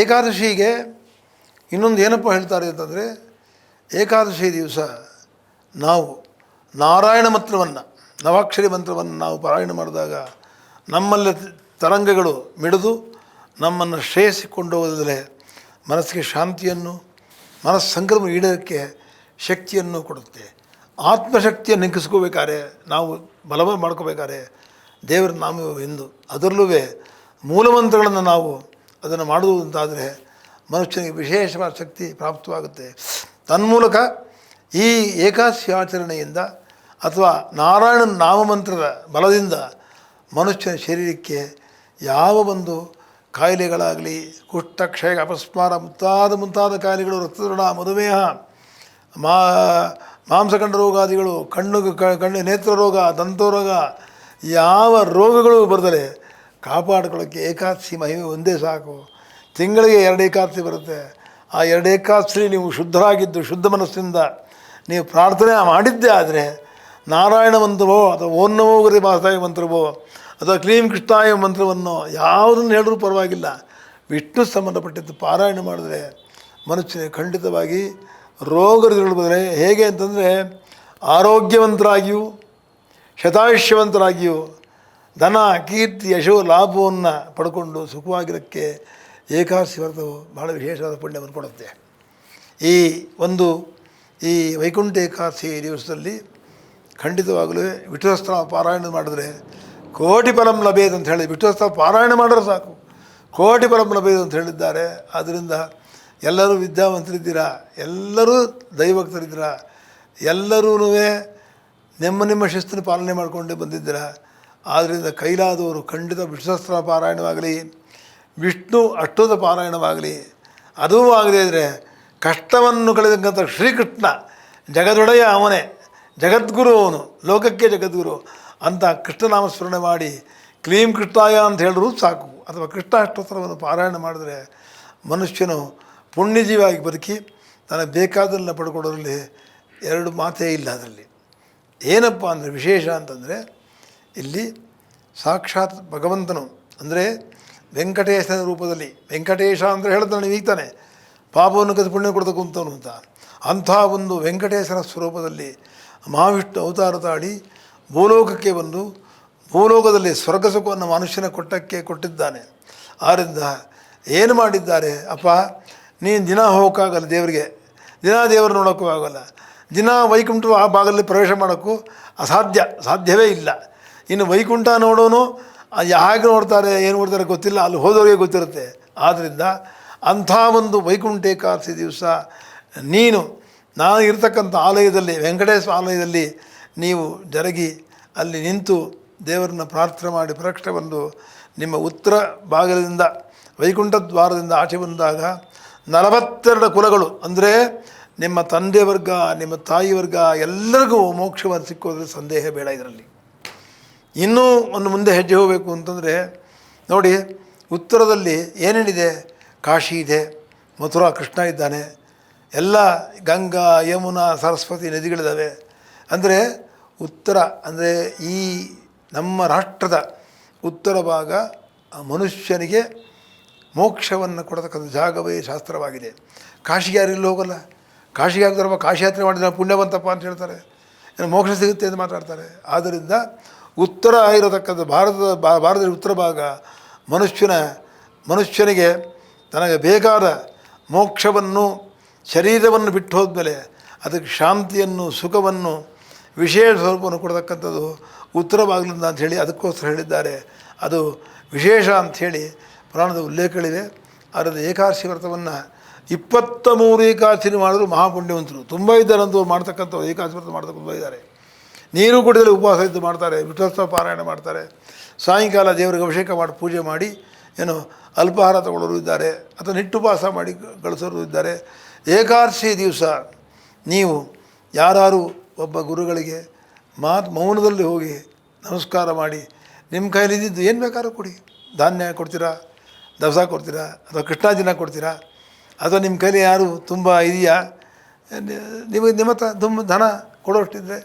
ಏಕಾದಶಿಗೆ ಇನ್ನೊಂದು ಏನಪ್ಪ ಹೇಳ್ತಾರೆ ಅಂತಂದರೆ ಏಕಾದಶಿ ದಿವಸ ನಾವು ನಾರಾಯಣ ಮಂತ್ರವನ್ನು, ನವಾಕ್ಷರಿ ಮಂತ್ರವನ್ನು ನಾವು ಪಾರಾಯಣ ಮಾಡಿದಾಗ ನಮ್ಮಲ್ಲಿ ತರಂಗಗಳು ಮಿಡಿದು ನಮ್ಮನ್ನು ಶ್ರೇಯಸಿಕೊಂಡು ಹೋದರೆ ಮನಸ್ಸಿಗೆ ಶಾಂತಿಯನ್ನು ಮನಸ್ಸು ಸಂಕ್ರಮ ಈಡೋದಕ್ಕೆ ಶಕ್ತಿಯನ್ನು ಕೊಡುತ್ತೆ. ಆತ್ಮಶಕ್ತಿಯನ್ನು ಹಿಂಗಿಸ್ಕೋಬೇಕಾದ್ರೆ ನಾವು ಬಲವ ಮಾಡ್ಕೋಬೇಕಾದ್ರೆ ದೇವರ ನಾಮ ಎಂದು. ಅದರಲ್ಲೂ ಮೂಲಮಂತ್ರಗಳನ್ನು ನಾವು ಅದನ್ನು ಮಾಡುವುದು ಅಂತಾದರೆ ಮನುಷ್ಯನಿಗೆ ವಿಶೇಷವಾದ ಶಕ್ತಿ ಪ್ರಾಪ್ತವಾಗುತ್ತೆ. ತನ್ಮೂಲಕ ಈ ಏಕಾದಶಿ ಆಚರಣೆಯಿಂದ ಅಥವಾ ನಾರಾಯಣನ ನಾಮಮಂತ್ರದ ಬಲದಿಂದ ಮನುಷ್ಯನ ಶರೀರಕ್ಕೆ ಯಾವ ಒಂದು ಕಾಯಿಲೆಗಳಾಗಲಿ, ಕುಷ್ಠಕ್ಷಯ, ಅಪಸ್ಮಾರ, ಮುಂತಾದ ಮುಂತಾದ ಕಾಯಿಲೆಗಳು ರಕ್ತದೃಢ ಮಧುಮೇಹ, ಮಾ ಮಾಂಸಖಂಡ ರೋಗಾದಿಗಳು ಕಣ್ಣು ಕಣ್ಣು, ನೇತ್ರ ರೋಗ ದಂತರೋಗ ಯಾವ ರೋಗಗಳು ಬರದಲೆ ಕಾಪಾಡ್ಕೊಳ್ಳೋಕ್ಕೆ ಏಕಾದಶಿ ಮಹಿಮೆ ಒಂದೇ ಸಾಕು. ತಿಂಗಳಿಗೆ ಎರಡು ಏಕಾದಶಿ ಬರುತ್ತೆ. ಆ ಎರಡು ಏಕಾದಶಿ ನೀವು ಶುದ್ಧರಾಗಿದ್ದು, ಶುದ್ಧ ಮನಸ್ಸಿಂದ ನೀವು ಪ್ರಾರ್ಥನೆ ಮಾಡಿದ್ದೇ ಆದರೆ ನಾರಾಯಣ ಮಂತ್ರವೋ ಅಥವಾ ಓನ್ನವೋ ಗುರಿ ಮಾತಾಯ ಮಂತ್ರವೋ ಅಥವಾ ಕ್ಲೀಂ ಕೃಷ್ಣಾಯ ಮಂತ್ರವನ್ನು ಯಾವುದನ್ನು ಹೇಳಿದ್ರೂ ಪರವಾಗಿಲ್ಲ, ವಿಷ್ಣು ಸಂಬಂಧಪಟ್ಟಿದ್ದು ಪಾರಾಯಣ ಮಾಡಿದ್ರೆ ಮನುಷ್ಯನಿಗೆ ಖಂಡಿತವಾಗಿ ರೋಗಗಳು ಬಂದರೆ ಹೇಗೆ ಅಂತಂದರೆ ಆರೋಗ್ಯವಂತರಾಗಿಯೂ, ಶತಾಯುಷ್ಯವಂತರಾಗಿಯೂ ಧನ, ಕೀರ್ತಿ, ಯಶೋ, ಲಾಭವನ್ನು ಪಡ್ಕೊಂಡು ಸುಖವಾಗಿರೋಕ್ಕೆ ಏಕಾದಶಿ ವ್ರತವು ಬಹಳ ವಿಶೇಷವಾದ ಪುಣ್ಯವನ್ನು ಕೊಡುತ್ತೆ. ಈ ಒಂದು, ಈ ವೈಕುಂಠ ಏಕಾದಶಿ ದಿವಸದಲ್ಲಿ ಖಂಡಿತವಾಗಲೂ ವಿಠಸ್ತ್ರ ಪಾರಾಯಣ ಮಾಡಿದ್ರೆ ಕೋಟಿ ಫಲಂ ಲಭೇದು ಅಂತ ಹೇಳಿ ವಿಠಲಸ್ಥ ಪಾರಾಯಣ ಮಾಡಿದ್ರೆ ಸಾಕು. ಕೋಟಿ ಫಲಂ ಲಭೇದು ಅಂತ ಹೇಳಿದ್ದಾರೆ. ಆದ್ದರಿಂದ ಎಲ್ಲರೂ ವಿದ್ಯಾವಂತರಿದ್ದೀರಾ? ಎಲ್ಲರೂ ದೈವಕ್ತರಿದ್ದೀರಾ ಎಲ್ಲರೂ ನಿಮ್ಮ ನಿಮ್ಮ ಶಿಸ್ತಿನ ಪಾಲನೆ ಮಾಡಿಕೊಂಡೇ ಬಂದಿದ್ದೀರ? ಆದ್ದರಿಂದ ಕೈಲಾದವರು ಖಂಡಿತ ವಿಶ್ವಸ್ತ್ರ ಪಾರಾಯಣವಾಗಲಿ, ವಿಷ್ಣು ಅಷ್ಟೋದ ಪಾರಾಯಣವಾಗಲಿ. ಅದೂ ಆಗದೇ ಇದ್ದರೆ ಕಷ್ಟವನ್ನು ಕಳೆದಂಥ ಶ್ರೀಕೃಷ್ಣ ಜಗದೊಡೆಯ ಅವನೇ, ಜಗದ್ಗುರು ಅವನು, ಲೋಕಕ್ಕೆ ಜಗದ್ಗುರು. ಅಂತ ಕೃಷ್ಣನಾಮ ಸ್ಮರಣೆ ಮಾಡಿ, ಕ್ಲೀಂ ಕೃಷ್ಣಾಯ ಅಂತ ಹೇಳಿದ್ರು ಸಾಕು. ಅಥವಾ ಕೃಷ್ಣಾಷ್ಟೋತ್ತರವನ್ನು ಪಾರಾಯಣ ಮಾಡಿದರೆ ಮನುಷ್ಯನು ಪುಣ್ಯಜೀವಿಯಾಗಿ ಬದುಕಿ, ತನಗೆ ಬೇಕಾದನ್ನ ಪಡ್ಕೊಡೋದ್ರಲ್ಲಿ ಎರಡು ಮಾತೇ ಇಲ್ಲ ಅದರಲ್ಲಿ. ಏನಪ್ಪ ಅಂದರೆ ವಿಶೇಷ ಅಂತಂದರೆ, ಇಲ್ಲಿ ಸಾಕ್ಷಾತ್ ಭಗವಂತನು, ಅಂದರೆ ವೆಂಕಟೇಶನ ರೂಪದಲ್ಲಿ, ವೆಂಕಟೇಶ ಅಂದರೆ ಹೇಳ್ತಾನೆ ಈಗ್ತಾನೆ ಪಾಪವನ್ನು ಕದ್ದು ಪುಣ್ಯ ಕೊಡ್ತಕ್ಕಂಥವನು ಅಂತ. ಅಂಥ ಒಂದು ವೆಂಕಟೇಶನ ಸ್ವರೂಪದಲ್ಲಿ ಮಹಾವಿಷ್ಣು ಅವತಾರ ತಾಳಿ ಭೂಲೋಕಕ್ಕೆ ಬಂದು ಭೂಲೋಕದಲ್ಲಿ ಸ್ವರ್ಗ ಸುಖವನ್ನು ಮನುಷ್ಯನ ಕೊಟ್ಟಕ್ಕೆ ಕೊಟ್ಟಿದ್ದಾನೆ. ಆದ್ದರಿಂದ ಏನು ಮಾಡಿದ್ದಾರೆ? ಅಪ್ಪ, ನೀನು ದಿನ ಹೋಗೋಕ್ಕಾಗಲ್ಲ ದೇವರಿಗೆ. ದಿನ ದೇವರು ನೋಡೋಕ್ಕೂ ಆಗೋಲ್ಲ. ದಿನ ವೈಕುಂಠ ಆ ಭಾಗದಲ್ಲಿ ಪ್ರವೇಶ ಮಾಡೋಕ್ಕೂ ಅಸಾಧ್ಯ. ಸಾಧ್ಯವೇ ಇಲ್ಲ. ಇನ್ನು ವೈಕುಂಠ ನೋಡೋನು ಹೇಗೆ ನೋಡ್ತಾರೆ, ಏನು ನೋಡ್ತಾರೆ ಗೊತ್ತಿಲ್ಲ. ಅಲ್ಲಿ ಹೋದವರಿಗೆ ಗೊತ್ತಿರುತ್ತೆ. ಆದ್ದರಿಂದ ಅಂಥ ಒಂದು ವೈಕುಂಠ ಏಕಾದಶಿ ದಿವಸ ನೀನು, ನಾನು ಇರತಕ್ಕಂಥ ಆಲಯದಲ್ಲಿ ವೆಂಕಟೇಶ್ವರ ಆಲಯದಲ್ಲಿ ನೀವು ಜರಗಿ ಅಲ್ಲಿ ನಿಂತು ದೇವರನ್ನು ಪ್ರಾರ್ಥನೆ ಮಾಡಿ ಪ್ರಕ್ಷೆ ಬಂದು ನಿಮ್ಮ ಉತ್ತರ ಭಾಗದಿಂದ, ವೈಕುಂಠ ದ್ವಾರದಿಂದ ಆಚೆ ಬಂದಾಗ ನಲವತ್ತೆರಡು ಕುಲಗಳು, ಅಂದರೆ ನಿಮ್ಮ ತಂದೆ ವರ್ಗ, ನಿಮ್ಮ ತಾಯಿ ವರ್ಗ, ಎಲ್ಲರಿಗೂ ಮೋಕ್ಷವನ್ನು ಸಿಕ್ಕೋದ್ರೆ ಸಂದೇಹ ಬೇಡ ಇದರಲ್ಲಿ. ಇನ್ನೂ ಒಂದು ಮುಂದೆ ಹೆಜ್ಜೆ ಹೋಗಬೇಕು ಅಂತಂದರೆ, ನೋಡಿ, ಉತ್ತರದಲ್ಲಿ ಏನೇನಿದೆ? ಕಾಶಿ ಇದೆ, ಮಥುರಾ ಕೃಷ್ಣ ಇದ್ದಾನೆ, ಎಲ್ಲ ಗಂಗಾ, ಯಮುನಾ, ಸರಸ್ವತಿ ನದಿಗಳಿದ್ದಾವೆ. ಅಂದರೆ ಉತ್ತರ ಅಂದರೆ ಈ ನಮ್ಮ ರಾಷ್ಟ್ರದ ಉತ್ತರ ಭಾಗ ಮನುಷ್ಯನಿಗೆ ಮೋಕ್ಷವನ್ನು ಕೊಡತಕ್ಕಂಥ ಜಾಗವೇ ಶಾಸ್ತ್ರವಾಗಿದೆ. ಕಾಶಿಗೆ ಯಾರಿಲ್ಲ ಹೋಗಲ್ಲ. ಕಾಶಿಗೆ ಆಗ್ತಾರಪ್ಪ ಕಾಶಿ ಯಾತ್ರೆ ಮಾಡಿದ್ರೆ ಪುಣ್ಯವಂತಪ್ಪ ಅಂತ ಹೇಳ್ತಾರೆ. ಏನು ಮೋಕ್ಷ ಸಿಗುತ್ತೆ ಅಂತ ಮಾತಾಡ್ತಾರೆ. ಆದ್ದರಿಂದ ಉತ್ತರ ಇರತಕ್ಕಂಥ ಭಾರತದ ಭಾರತದ ಉತ್ತರ ಭಾಗ ಮನುಷ್ಯನ, ಮನುಷ್ಯನಿಗೆ ತನಗೆ ಬೇಕಾದ ಮೋಕ್ಷವನ್ನು, ಶರೀರವನ್ನು ಬಿಟ್ಟು ಹೋದ್ಮೇಲೆ ಅದಕ್ಕೆ ಶಾಂತಿಯನ್ನು, ಸುಖವನ್ನು ವಿಶೇಷ ಸ್ವರೂಪವನ್ನು ಕೊಡ್ತಕ್ಕಂಥದ್ದು ಉತ್ತರ ಭಾಗದಿಂದ ಅಂಥೇಳಿ ಅದಕ್ಕೋಸ್ಕರ ಹೇಳಿದ್ದಾರೆ. ಅದು ವಿಶೇಷ ಅಂಥೇಳಿ ಪುರಾಣದ ಉಲ್ಲೇಖಗಳಿವೆ. ಅದರಿಂದ ಏಕಾದಶಿ ವ್ರತವನ್ನು ಇಪ್ಪತ್ತ ಮೂರು ಏಕಾದಶಿ ಮಾಡಿದ್ರು ಮಹಾಪುಣ್ಯವಂತರು. ತುಂಬ ಇದ್ದಾರಂತವ್ರು ಮಾಡ್ತಕ್ಕಂಥ ಏಕಾದಶಿ ವ್ರತ ಮಾಡ್ತಕ್ಕಂಥ ಇದ್ದಾರೆ. ನೀರು ಕುಡಿದಲ್ಲಿ ಉಪವಾಸ ಇದ್ದು ಮಾಡ್ತಾರೆ ವಿಠೋತ್ಸವ ಪಾರಾಯಣ ಮಾಡ್ತಾರೆ. ಸಾಯಂಕಾಲ ದೇವರಿಗೆ ಅಭಿಷೇಕ ಮಾಡಿ ಪೂಜೆ ಮಾಡಿ, ಏನು ಅಲ್ಪಾಹಾರ ತಗೊಳ್ಳೋರು ಇದ್ದಾರೆ, ಅಥವಾ ನಿಟ್ಟುಪವಾಸ ಮಾಡಿ ಗಳಿಸೋರು ಇದ್ದಾರೆ. ಏಕಾದಶಿ ದಿವಸ ನೀವು ಯಾರು ಒಬ್ಬ ಗುರುಗಳಿಗೆ ಮಾತು ಮೌನದಲ್ಲಿ ಹೋಗಿ ನಮಸ್ಕಾರ ಮಾಡಿ ನಿಮ್ಮ ಕೈಲಿದ್ದು ಏನು ಬೇಕಾದ್ರೂ ಕೊಡಿ. ಧಾನ್ಯ ಕೊಡ್ತೀರಾ? ದವಸ ಕೊಡ್ತೀರಾ? ಅಥವಾ ಕೃಷ್ಣಾಜಿನ ಕೊಡ್ತೀರಾ? ಅಥವಾ ನಿಮ್ಮ ಕೈಲಿ ಯಾರು ತುಂಬ ಇದೆಯಾ? ನಿಮಗೆ ನಿಮ್ಮ ಹತ್ರ ತುಂಬ ಧನ ಕೊಡೋಷ್ಟಿದ್ರೆ,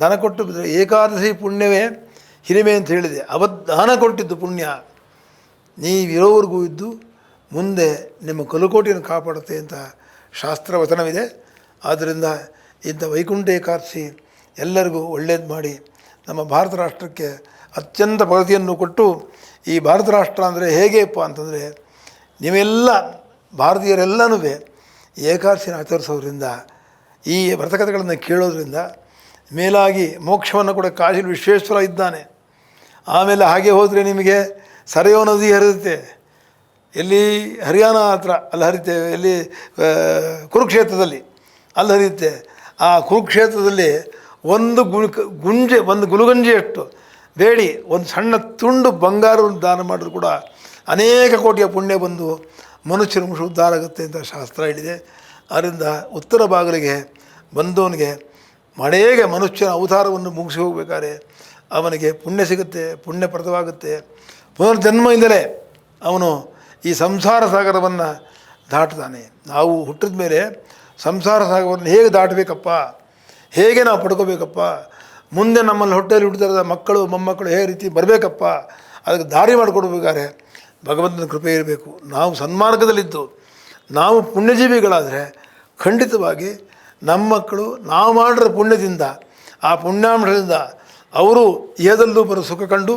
ಧನ ಕೊಟ್ಟು ಬಿದ್ದರೆ ಏಕಾದಶಿ ಪುಣ್ಯವೇ ಹಿರಿಮೆ ಅಂತ ಹೇಳಿದೆ. ಅವತ್ತು ದಾನ ಕೊಟ್ಟಿದ್ದು ಪುಣ್ಯ. ನೀವಿರೋವರೆಗೂ ಇದ್ದು ಮುಂದೆ ನಿಮ್ಮ ಕಲುಕೋಟಿಯನ್ನು ಕಾಪಾಡುತ್ತೆ ಅಂತ ಶಾಸ್ತ್ರ ವಚನವಿದೆ ಆದ್ದರಿಂದ ಇಂಥ ವೈಕುಂಠ ಏಕಾದಶಿ ಎಲ್ಲರಿಗೂ ಒಳ್ಳೇದು ಮಾಡಿ ನಮ್ಮ ಭಾರತ ರಾಷ್ಟ್ರಕ್ಕೆ ಅತ್ಯಂತ ಪ್ರಗತಿಯನ್ನು ಕೊಟ್ಟು ಈ ಭಾರತ ರಾಷ್ಟ್ರ ಅಂದರೆ ಹೇಗೆಪ್ಪ ಅಂತಂದರೆ ನೀವೆಲ್ಲ ಭಾರತೀಯರೆಲ್ಲನೂ ಏಕಾದಶಿನ ಆಚರಿಸೋದ್ರಿಂದ ಈ ವ್ರತಕಥೆಗಳನ್ನು ಕೇಳೋದ್ರಿಂದ ಮೇಲಾಗಿ ಮೋಕ್ಷವನ್ನು ಕೂಡ ಕಾಶಿ ವಿಶ್ವೇಶ್ವರ ಇದ್ದಾನೆ. ಆಮೇಲೆ ಹಾಗೆ ಹೋದರೆ ನಿಮಗೆ ಸರಯೋ ನದಿ ಹರಿಯುತ್ತೆ. ಎಲ್ಲಿ ಹರಿಯಾಣ ಹತ್ರ ಅಲ್ಲಿ ಹರಿತೇವೆ ಎಲ್ಲಿ ಕುರುಕ್ಷೇತ್ರದಲ್ಲಿ ಅಲ್ಲಿ ಹರಿಯುತ್ತೆ. ಆ ಕುರುಕ್ಷೇತ್ರದಲ್ಲಿ ಒಂದು ಗು ಗುಂಜೆ, ಒಂದು ಗುಲುಗಂಜಿಯಷ್ಟು ಬೇಡಿ, ಒಂದು ಸಣ್ಣ ತುಂಡು ಬಂಗಾರವನ್ನು ದಾನ ಮಾಡಿದ್ರು ಕೂಡ ಅನೇಕ ಕೋಟಿಯ ಪುಣ್ಯ ಬಂದು ಮನುಷ್ಯನ ಮುಷ ಉದ್ಧಾರ ಆಗುತ್ತೆ ಅಂತ ಶಾಸ್ತ್ರ ಹೇಳಿದೆ. ಆದ್ದರಿಂದ ಉತ್ತರ ಬಾಗಿಲಿಗೆ ಬಂದವನಿಗೆ ಮಳೆಗೆ ಮನುಷ್ಯನ ಅವತಾರವನ್ನು ಮುಗಿಸಿ ಹೋಗಬೇಕಾದ್ರೆ ಅವನಿಗೆ ಪುಣ್ಯ ಸಿಗುತ್ತೆ ಪುಣ್ಯಪ್ರದವಾಗುತ್ತೆ ಪುನರ್ಜನ್ಮದಿಂದಲೇ ಅವನು ಈ ಸಂಸಾರ ಸಾಗರವನ್ನು ದಾಟ್ತಾನೆ. ನಾವು ಹುಟ್ಟಿದ ಮೇಲೆ ಸಂಸಾರ ಸಾಗರವನ್ನು ಹೇಗೆ ದಾಟಬೇಕಪ್ಪ? ಹೇಗೆ ನಾವು ಪಡ್ಕೋಬೇಕಪ್ಪ? ಮುಂದೆ ನಮ್ಮಲ್ಲಿ ಹೊಟ್ಟೆಯಲ್ಲಿ ಹುಟ್ಟಿದ ಮಕ್ಕಳು, ಮೊಮ್ಮಕ್ಕಳು ಹೇಗೆ ರೀತಿ ಬರಬೇಕಪ್ಪ? ಅದಕ್ಕೆ ದಾರಿ ಮಾಡಿಕೊಡ್ಬೇಕಾದ್ರೆ ಭಗವಂತನ ಕೃಪೆ ಇರಬೇಕು. ನಾವು ಸನ್ಮಾರ್ಗದಲ್ಲಿದ್ದು, ನಾವು ಪುಣ್ಯಜೀವಿಗಳಾದರೆ ಖಂಡಿತವಾಗಿ ನಮ್ಮ ಮಕ್ಕಳು ನಾವು ಮಾಡಿರೋ ಪುಣ್ಯದಿಂದ, ಆ ಪುಣ್ಯಾಂಶದಿಂದ ಅವರು ಏದಲ್ಲೂ ಬರೋ ಸುಖ ಕಂಡು,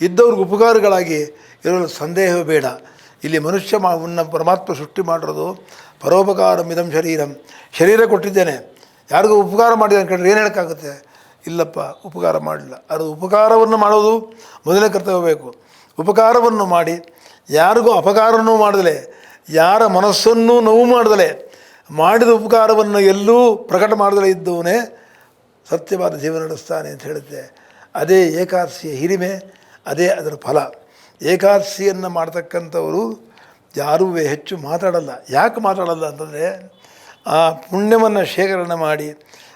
ಇದ್ದವ್ರಿಗೆ ಉಪಕಾರಗಳಾಗಿ ಇರಲು ಸಂದೇಹ ಬೇಡ. ಇಲ್ಲಿ ಮನುಷ್ಯ ಮಾವನ್ನು ಪರಮಾತ್ಮ ಸೃಷ್ಟಿ ಮಾಡಿರೋದು ಪರೋಪಕಾರ ಮಿದಂ ಶರೀರಂ. ಶರೀರ ಕೊಟ್ಟಿದ್ದೇನೆ. ಯಾರಿಗೂ ಉಪಕಾರ ಮಾಡಿದ್ದಾನೆ ಕಂಡ್ರೆ ಏನು ಹೇಳೋಕ್ಕಾಗುತ್ತೆ? ಇಲ್ಲಪ್ಪ, ಉಪಕಾರ ಮಾಡಲಿಲ್ಲ. ಅದು ಉಪಕಾರವನ್ನು ಮಾಡೋದು ಮೊದಲನೇ ಕರ್ತವ್ಯ ಬೇಕು. ಉಪಕಾರವನ್ನು ಮಾಡಿ, ಯಾರಿಗೂ ಅಪಕಾರವನ್ನು ಮಾಡದಲೆ ಯಾರ ಮನಸ್ಸನ್ನು ನೋವು ಮಾಡದಲೆ ಮಾಡಿದ ಉಪಕಾರವನ್ನು ಎಲ್ಲೂ ಪ್ರಕಟ ಮಾಡದಲೇ ಇದ್ದವನೇ ಸತ್ಯವಾದ ಜೀವನ ನಡೆಸ್ತಾನೆ ಅಂತ ಹೇಳುತ್ತೆ. ಅದೇ ಏಕಾದಶಿಯ ಹಿರಿಮೆ, ಅದೇ ಅದರ ಫಲ. ಏಕಾದಶಿಯನ್ನು ಮಾಡ್ತಕ್ಕಂಥವರು ಯಾರೂ ಹೆಚ್ಚು ಮಾತಾಡಲ್ಲ. ಯಾಕೆ ಮಾತಾಡಲ್ಲ ಅಂತಂದರೆ, ಆ ಪುಣ್ಯವನ್ನು ಶೇಖರಣೆ ಮಾಡಿ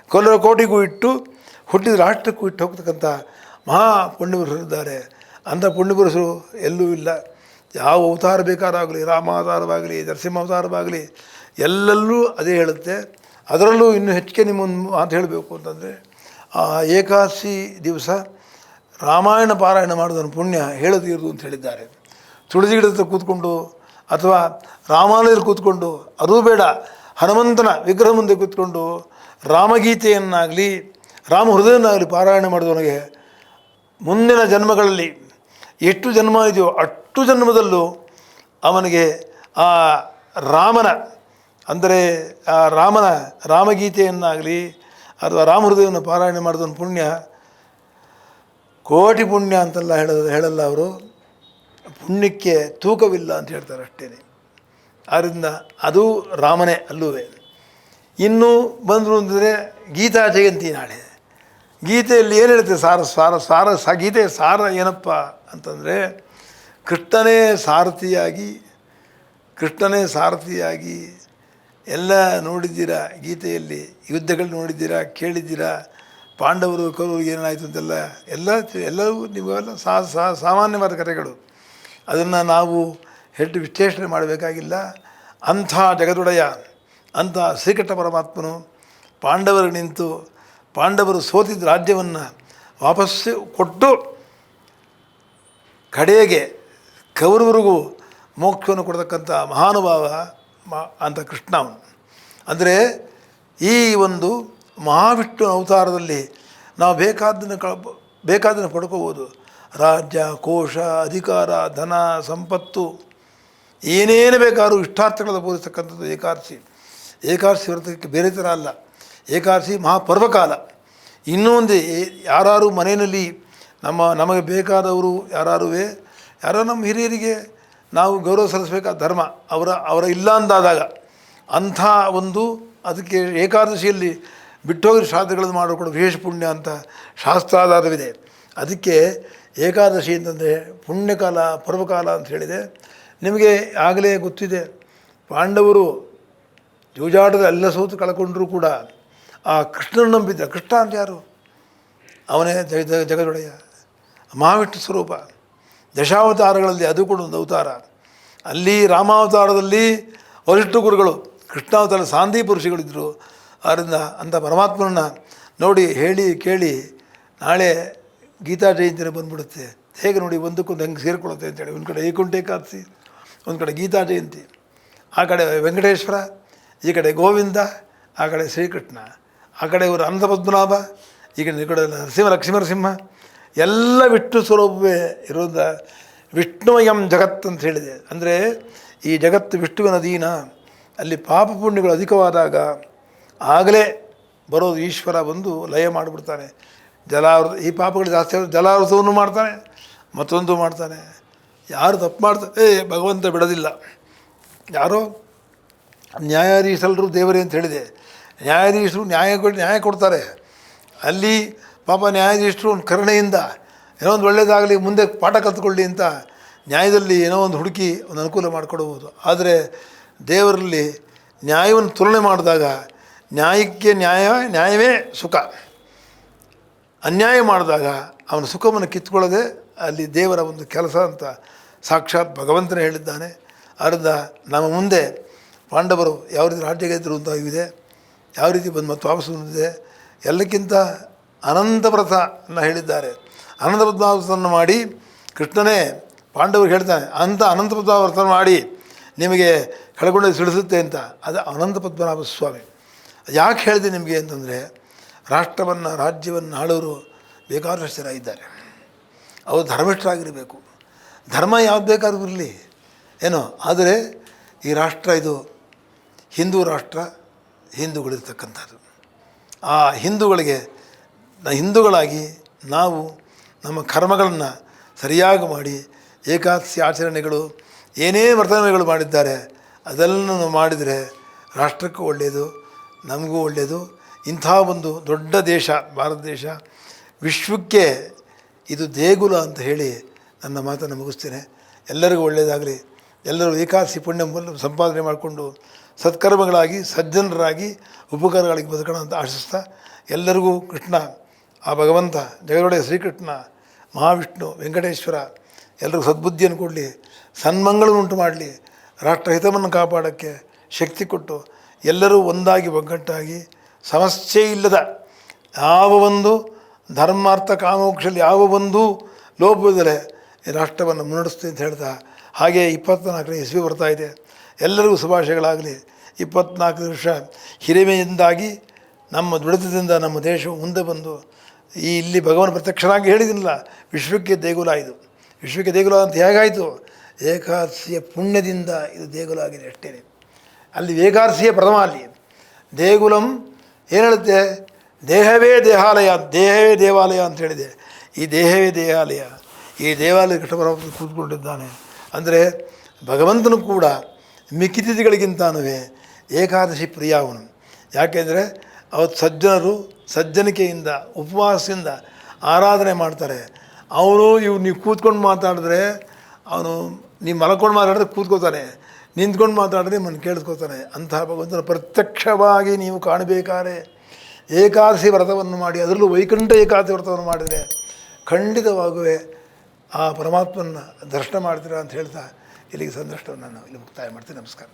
ಕೊಲ್ಲರ ಕೋಟಿಗೂ ಇಟ್ಟು ಹುಟ್ಟಿದ ರಾಷ್ಟ್ರಕ್ಕೂ ಇಟ್ಟು ಹೋಗ್ತಕ್ಕಂಥ ಮಹಾ ಪುಣ್ಯಪುರುಷರಿದ್ದಾರೆ ಅಂಥ ಪುಣ್ಯಪುರುಷರು ಎಲ್ಲೂ ಇಲ್ಲ. ಯಾವ ಅವತಾರ ಬೇಕಾದಾಗಲಿ, ರಾಮ ಅವತಾರವಾಗಲಿ, ನರಸಿಂಹ ಅವತಾರವಾಗಲಿ ಎಲ್ಲೆಲ್ಲೂ ಅದೇ ಹೇಳುತ್ತೆ. ಅದರಲ್ಲೂ ಇನ್ನೂ ಹೆಚ್ಚಿಗೆ ನಿಮ್ಮೊಂದು ಮಾತು ಹೇಳಬೇಕು ಅಂತಂದರೆ, ಆ ಏಕಾದಶಿ ದಿವಸ ರಾಮಾಯಣ ಪಾರಾಯಣ ಮಾಡೋದನ್ನು ಪುಣ್ಯ ಹೇಳದಿರುವುದು ಅಂತ ಹೇಳಿದ್ದಾರೆ. ತುಳಸಿ ಗಿಡದ ಕೂತ್ಕೊಂಡು ಅಥವಾ ರಾಮಾಲಯದಲ್ಲಿ ಕೂತ್ಕೊಂಡು ಅದೂ ಬೇಡ, ಹನುಮಂತನ ವಿಗ್ರಹ ಮುಂದೆ ಕೂತ್ಕೊಂಡು ರಾಮಗೀತೆಯನ್ನಾಗಲಿ, ರಾಮ ಹೃದಯನಾಗಲಿ ಪಾರಾಯಣ ಮಾಡಿದವನಿಗೆ ಮುಂದಿನ ಜನ್ಮಗಳಲ್ಲಿ ಎಷ್ಟು ಜನ್ಮ ಇದೆಯೋ ಅಷ್ಟು ಜನ್ಮದಲ್ಲೂ ಅವನಿಗೆ ಆ ರಾಮನ, ಅಂದರೆ ಆ ರಾಮನ ರಾಮಗೀತೆಯನ್ನಾಗಲಿ ಅಥವಾ ರಾಮ ಹೃದಯವನ್ನು ಪಾರಾಯಣ ಮಾಡಿದವನ ಪುಣ್ಯ ಕೋಟಿ ಪುಣ್ಯ ಅಂತೆಲ್ಲ ಹೇಳೋದು ಹೇಳಲ್ಲ ಅವರು. ಪುಣ್ಯಕ್ಕೆ ತೂಕವಿಲ್ಲ ಅಂತ ಹೇಳ್ತಾರೆ ಅಷ್ಟೇ. ಆದ್ದರಿಂದ ಅದು ರಾಮನೇ ಅಲ್ಲೂ ಇನ್ನೂ ಬಂದರು ಅಂದರೆ ಗೀತಾ ಜಯಂತಿ ನಾಳೆ. ಗೀತೆಯಲ್ಲಿ ಏನು ಹೇಳ್ತದೆ ಸಾರ ಸಾರ ಸಾರ, ಸ, ಗೀತೆ ಸಾರ ಏನಪ್ಪ ಅಂತಂದರೆ ಕೃಷ್ಣನೇ ಸಾರಥಿಯಾಗಿ ಕೃಷ್ಣನೇ ಸಾರಥಿಯಾಗಿ ಎಲ್ಲ ನೋಡಿದ್ದೀರಾ ಗೀತೆಯಲ್ಲಿ? ಯುದ್ಧಗಳು ನೋಡಿದ್ದೀರಾ? ಕೇಳಿದ್ದೀರಾ? ಪಾಂಡವರು, ಕೌರವರು ಏನಾಯಿತು ಅಂತೆಲ್ಲ ಎಲ್ಲ ಎಲ್ಲವೂ ನಿಮಗೆಲ್ಲ ಸಾ- ಸಾಮಾನ್ಯವಾದ ಕಥೆಗಳು. ಅದನ್ನು ನಾವು ಹೆಚ್ಚು ವಿಶ್ಲೇಷಣೆ ಮಾಡಬೇಕಾಗಿಲ್ಲ. ಅಂಥ ಜಗದೊಡೆಯ, ಅಂಥ ಶ್ರೀಕೃಷ್ಣ ಪರಮಾತ್ಮನು ಪಾಂಡವರು ನಿಂತು ಪಾಂಡವರು ಸೋತಿದ್ದ ರಾಜ್ಯವನ್ನು ವಾಪಸ್ಸು ಕೊಟ್ಟು ಕಡೆಗೆ ಕೌರವರಿಗೂ ಮೋಕ್ಷವನ್ನು ಕೊಡ್ತಕ್ಕಂಥ ಮಹಾನುಭಾವ ಮಾ ಅಂತ ಕೃಷ್ಣ ಅವನು. ಅಂದರೆ ಈ ಒಂದು ಮಹಾವಿಷ್ಣು ಅವತಾರದಲ್ಲಿ ನಾವು ಬೇಕಾದ್ದನ್ನು ಕಳ ಬೇಕಾದ್ದನ್ನು ಪಡ್ಕೋಬೋದು. ರಾಜ್ಯ, ಕೋಶ, ಅಧಿಕಾರ, ಧನ, ಸಂಪತ್ತು ಏನೇನು ಬೇಕಾದ್ರೂ ಇಷ್ಟಾರ್ಥಗಳನ್ನು ಬೋಧಿಸ್ತಕ್ಕಂಥದ್ದು ಏಕಾದಶಿ. ಏಕಾದಶಿ ವ್ರತಕ್ಕೆ ಬೇರೆ ಥರ ಅಲ್ಲ. ಏಕಾದಶಿ ಮಹಾಪರ್ವಕಾಲ. ಇನ್ನೊಂದು ಯಾರು ಮನೆಯಲ್ಲಿ ನಮ್ಮ ನಮಗೆ ಬೇಕಾದವರು ಯಾರು ಯಾರೋ ನಮ್ಮ ಹಿರಿಯರಿಗೆ ನಾವು ಗೌರವ ಸಲ್ಲಿಸಬೇಕಾದ ಧರ್ಮ, ಅವರ ಅವರ ಇಲ್ಲ ಅಂದಾದಾಗ ಅಂಥ ಒಂದು ಅದಕ್ಕೆ ಏಕಾದಶಿಯಲ್ಲಿ ಬಿಟ್ಟೋಗಿ ಶ್ರಾದ್ದಗಳನ್ನು ಮಾಡಿಕೊಂಡು ವಿಶೇಷ ಪುಣ್ಯ ಅಂತ ಶಾಸ್ತ್ರಾಧಾರವಿದೆ ಅದಕ್ಕೆ ಏಕಾದಶಿ ಅಂತಂದರೆ ಪುಣ್ಯಕಾಲ, ಪರ್ವಕಾಲ ಅಂತ ಹೇಳಿದೆ. ನಿಮಗೆ ಆಗಲೇ ಗೊತ್ತಿದೆ, ಪಾಂಡವರು ಜೂಜಾಟದ ಎಲ್ಲ ಸೋತು ಕಳ್ಕೊಂಡ್ರೂ ಕೂಡ ಆ ಕೃಷ್ಣನ ನಂಬಿದ್ದ. ಕೃಷ್ಣ ಅಂತ ಯಾರು? ಅವನೇ ಜಗ ಜಗ, ಜಗದೊಡೆಯ, ಮಹಾವಿಷ್ಣು ಸ್ವರೂಪ. ದಶಾವತಾರಗಳಲ್ಲಿ ಅದು ಕೂಡ ಒಂದು ಅವತಾರ. ಅಲ್ಲಿ ರಾಮಾವತಾರದಲ್ಲಿ ವರಿಷ್ಠ ಗುರುಗಳು, ಕೃಷ್ಣಾವತಾರ ಸಾಂದಿ ಋಷಿಗಳಿದ್ದರು ಆದ್ದರಿಂದ ಅಂಥ ಪರಮಾತ್ಮನ ನೋಡಿ ಹೇಳಿ, ಕೇಳಿ ನಾಳೆ ಗೀತಾ ಜಯಂತಿನ ಬಂದ್ಬಿಡುತ್ತೆ. ಹೇಗೆ ನೋಡಿ ಒಂದಕ್ಕೊಂದು ಹೆಂಗೆ ಸೇರಿಕೊಳ್ಳುತ್ತೆ ಅಂತೇಳಿ ಒಂದು ಕಡೆ ಏಕುಂಠ ಏಕಾದಶಿ, ಒಂದು ಕಡೆ ಗೀತಾ ಜಯಂತಿ, ಆ ಕಡೆ ವೆಂಕಟೇಶ್ವರ, ಈ ಕಡೆ ಗೋವಿಂದ, ಆ ಕಡೆ ಶ್ರೀಕೃಷ್ಣ, ಆ ಕಡೆ ಇವರು ಅನಂತ ಪದ್ಮನಾಭ, ಈ ಕಡೆ ಈ ಕಡೆ ನರಸಿಂಹ ಲಕ್ಷ್ಮೀನರಸಿಂಹ ಎಲ್ಲ ವಿಷ್ಣು ಸ್ವರೂಪವೇ ಇರೋದ ವಿಷ್ಣುಮಯಂ ಜಗತ್ ಅಂತ ಹೇಳಿದೆ. ಅಂದರೆ ಈ ಜಗತ್ತು ವಿಷ್ಣುವಿನ ಅಧೀನ, ಅಲ್ಲಿ ಪಾಪ ಪುಣ್ಯಗಳು ಅಧಿಕವಾದಾಗ ಆಗಲೇ ಬರೋದು ಈಶ್ವರ ಬಂದು ಲಯ ಮಾಡಿಬಿಡ್ತಾನೆ. ಜಲಾವೃತ, ಈ ಪಾಪಗಳು ಜಾಸ್ತಿ ಜಲಾವೃತವನ್ನು ಮಾಡ್ತಾನೆ, ಮತ್ತೊಂದು ಮಾಡ್ತಾನೆ. ಯಾರು ತಪ್ಪು ಮಾಡ್ತಾರೆ? ಏ, ಭಗವಂತ ಬಿಡೋದಿಲ್ಲ. ಯಾರೋ? ನ್ಯಾಯಾಧೀಶರು ದೇವರೇ ಅಂತ ಹೇಳಿದೆ. ನ್ಯಾಯಾಧೀಶರು ನ್ಯಾಯ ನ್ಯಾಯ ಕೊಡ್ತಾರೆ. ಅಲ್ಲಿ ಪಾಪ ನ್ಯಾಯಾಧೀಶರು ಒಂದು ಕರುಣೆಯಿಂದ, ಏನೋ ಒಂದು ಒಳ್ಳೆಯದಾಗಲಿ ಮುಂದೆ ಪಾಠ ಕಲ್ತ್ಕೊಳ್ಳಿ ಅಂತ ನ್ಯಾಯದಲ್ಲಿ ಏನೋ ಒಂದು ಹುಡುಕಿ ಒಂದು ಅನುಕೂಲ ಮಾಡಿಕೊಡ್ಬೋದು. ಆದರೆ ದೇವರಲ್ಲಿ ನ್ಯಾಯವನ್ನು ತುಲನೆ ಮಾಡಿದಾಗ ನ್ಯಾಯಕ್ಕೆ ನ್ಯಾಯ, ನ್ಯಾಯವೇ ಸುಖ. ಅನ್ಯಾಯ ಮಾಡಿದಾಗ ಅವನ ಸುಖವನ್ನು ಕಿತ್ತುಕೊಳ್ಳದೆ ಅಲ್ಲಿ ದೇವರ ಒಂದು ಕೆಲಸ ಅಂತ ಸಾಕ್ಷಾತ್ ಭಗವಂತನೇ ಹೇಳಿದ್ದಾನೆ. ಆದ್ದರಿಂದ ನಮ್ಮ ಮುಂದೆ ಪಾಂಡವರು ಯಾವ ರೀತಿ ರಾಜ್ಯ ಗೆದ್ದರು ಅಂತ ಇದೆ, ಯಾವ ರೀತಿ ಬಂದು ಮತ್ತು ವಾಪಸ್ ಬಂದಿದೆ, ಎಲ್ಲಕ್ಕಿಂತ ಅನಂತ ಹೇಳಿದ್ದಾರೆ. ಅನಂತ ಮಾಡಿ ಕೃಷ್ಣನೇ ಪಾಂಡವರು ಹೇಳ್ತಾನೆ, ಅಂತ ಅನಂತ ವ್ರತ ಮಾಡಿ ನಿಮಗೆ ಕಳ್ಕೊಂಡು ಸಿಡಿಸುತ್ತೆ ಅಂತ. ಅದು ಅನಂತ ಪದ್ಮನಾಭ ಸ್ವಾಮಿ ಯಾಕೆ ಹೇಳಿದೆ ನಿಮಗೆ ಅಂತಂದರೆ, ರಾಷ್ಟ್ರವನ್ನು, ರಾಜ್ಯವನ್ನು ಆಳೋರು ಬೇಕಾದಷ್ಟು ಜನ ಇದ್ದಾರೆ ಅವರು ಧರ್ಮಿಷ್ಠರಾಗಿರಬೇಕು ಧರ್ಮ ಯಾವ್ದು ಬೇಕಾದ್ರೂ ಇರಲಿ. ಏನೋ? ಆದರೆ ಈ ರಾಷ್ಟ್ರ ಇದು ಹಿಂದೂ ರಾಷ್ಟ್ರ, ಹಿಂದೂಗಳಿರ್ತಕ್ಕಂಥದ್ದು. ಆ ಹಿಂದೂಗಳಿಗೆ ಹಿಂದೂಗಳಾಗಿ ನಾವು ನಮ್ಮ ಕರ್ಮಗಳನ್ನು ಸರಿಯಾಗಿ ಮಾಡಿ, ಏಕಾದಶಿ ಆಚರಣೆಗಳು, ಏನೇ ವರ್ತನೆಗಳು ಮಾಡಿದ್ದಾರೆ ಅದೆಲ್ಲ ಮಾಡಿದರೆ ರಾಷ್ಟ್ರಕ್ಕೂ ಒಳ್ಳೆಯದು ನಮಗೂ ಒಳ್ಳೆಯದು ಇಂಥ ಒಂದು ದೊಡ್ಡ ದೇಶ, ಭಾರತ ದೇಶ, ವಿಶ್ವಕ್ಕೆ ಇದು ದೇಗುಲ ಅಂತ ಹೇಳಿ ನನ್ನ ಮಾತನ್ನು ಮುಗಿಸ್ತೇನೆ. ಎಲ್ಲರಿಗೂ ಒಳ್ಳೆಯದಾಗಲಿ ಎಲ್ಲರೂ ಏಕಾದಶಿ ಪುಣ್ಯ ಸಂಪಾದನೆ ಮಾಡಿಕೊಂಡು ಸತ್ಕರ್ಮಗಳಾಗಿ, ಸಜ್ಜನರಾಗಿ, ಉಪಕಾರಗಳಿಗೆ ಬದುಕೋಣ ಅಂತ ಆಶಿಸ್ತಾ ಎಲ್ಲರಿಗೂ ಕೃಷ್ಣ, ಆ ಭಗವಂತ ಜಗದೊಡೆಯ ಶ್ರೀಕೃಷ್ಣ, ಮಹಾವಿಷ್ಣು, ವೆಂಕಟೇಶ್ವರ ಎಲ್ಲರಿಗೂ ಸದ್ಬುದ್ಧಿಯನ್ನು ಕೊಡಲಿ. ಸನ್ಮಂಗಳನ್ನುಂಟು ಮಾಡಲಿ. ರಾಷ್ಟ್ರಹಿತವನ್ನು ಕಾಪಾಡೋಕ್ಕೆ ಶಕ್ತಿ ಕೊಟ್ಟು ಎಲ್ಲರೂ ಒಂದಾಗಿ ಒಗ್ಗಟ್ಟಾಗಿ ಸಮಸ್ಯೆ ಇಲ್ಲದ ಯಾವ ಒಂದು ಧರ್ಮಾರ್ಥ ಕಾಮೋಕ್ಷದಲ್ಲಿ ಯಾವ ಒಂದು ಲೋಪವಿದ್ದರೆ ರಾಷ್ಟ್ರವನ್ನು ಮುನ್ನಡೆಸ್ತೀವಿ ಅಂತ ಹೇಳ್ತಾ ಹಾಗೆ ಇಪ್ಪತ್ತ್ನಾಲ್ಕನೇ ಇಸ್ವಿ ಬರ್ತಾ ಇದೆ. ಎಲ್ಲರಿಗೂ ಶುಭಾಶಯಗಳಾಗಲಿ. ಇಪ್ಪತ್ನಾಲ್ಕು ವರ್ಷ ಹಿರಿಮೆಯಿಂದಾಗಿ ನಮ್ಮ ದುಡಿತದಿಂದ ನಮ್ಮ ದೇಶವು ಮುಂದೆ ಬಂದು ಈ ಇಲ್ಲಿ ಭಗವಾನ್ ಪ್ರತ್ಯಕ್ಷನಾಗಿ ಹೇಳಿದಿಲ್ಲ ವಿಶ್ವಕ್ಕೆ ದೇಗುಲ ಇದು. ವಿಶ್ವಕ್ಕೆ ದೇಗುಲ ಅಂತ ಹೇಗಾಯಿತು? ಏಕಾದಶಿಯ ಪುಣ್ಯದಿಂದ ಇದು ದೇಗುಲ ಆಗಿದೆ ಅಷ್ಟೇ ಅಲ್ಲಿ ವೇಗಾರ್ಸಿಯೇ ಪ್ರಥಮ ಅಲ್ಲಿ ದೇಗುಲಂ ಏನು ಹೇಳುತ್ತೆ? ದೇಹವೇ ದೇಹಾಲಯ, ದೇಹವೇ ದೇವಾಲಯ ಅಂತ ಹೇಳಿದೆ. ಈ ದೇಹವೇ ದೇಹಾಲಯ, ಈ ದೇವಾಲಯ ಕೃಷ್ಣ ಕೂತ್ಕೊಂಡಿದ್ದಾನೆ. ಅಂದರೆ ಭಗವಂತನು ಕೂಡ ಮಿಕ್ಕಿತಿಥಿಗಳಿಗಿಂತಾನೂ ಏಕಾದಶಿ ಪ್ರಿಯ ಅವನು ಯಾಕೆಂದರೆ ಅವತ್ತು ಸಜ್ಜನರು ಸಜ್ಜನಿಕೆಯಿಂದ, ಉಪವಾಸದಿಂದ ಆರಾಧನೆ ಮಾಡ್ತಾರೆ. ಅವನು ಇವ್ರು ನೀವು ಕೂತ್ಕೊಂಡು ಮಾತಾಡಿದ್ರೆ ಅವನು ನೀವು ಮಲ್ಕೊಂಡು ಮಾತಾಡಿದ್ರೆ ಕೂತ್ಕೋತಾನೆ. ನಿಂತ್ಕೊಂಡು ಮಾತಾಡದೆ ನಿಮ್ಮನ್ನು ಕೇಳಿಸ್ಕೋತಾನೆ ಅಂತಹ ಭಗವಂತನ ಪ್ರತ್ಯಕ್ಷವಾಗಿ ನೀವು ಕಾಣಬೇಕಾದ್ರೆ ಏಕಾದಶಿ ವ್ರತವನ್ನು ಮಾಡಿ, ಅದರಲ್ಲೂ ವೈಕುಂಠ ಏಕಾದಶಿ ವ್ರತವನ್ನು ಮಾಡಿದರೆ ಖಂಡಿತವಾಗುವೆ ಆ ಪರಮಾತ್ಮನ ದರ್ಶನ ಮಾಡ್ತೀರಾ ಅಂತ ಹೇಳ್ತಾ ಇಲ್ಲಿಗೆ ಸಂದರ್ಶನವನ್ನು ನಾನು ಇಲ್ಲಿ ಮುಕ್ತಾಯ ಮಾಡ್ತೀನಿ ನಮಸ್ಕಾರ.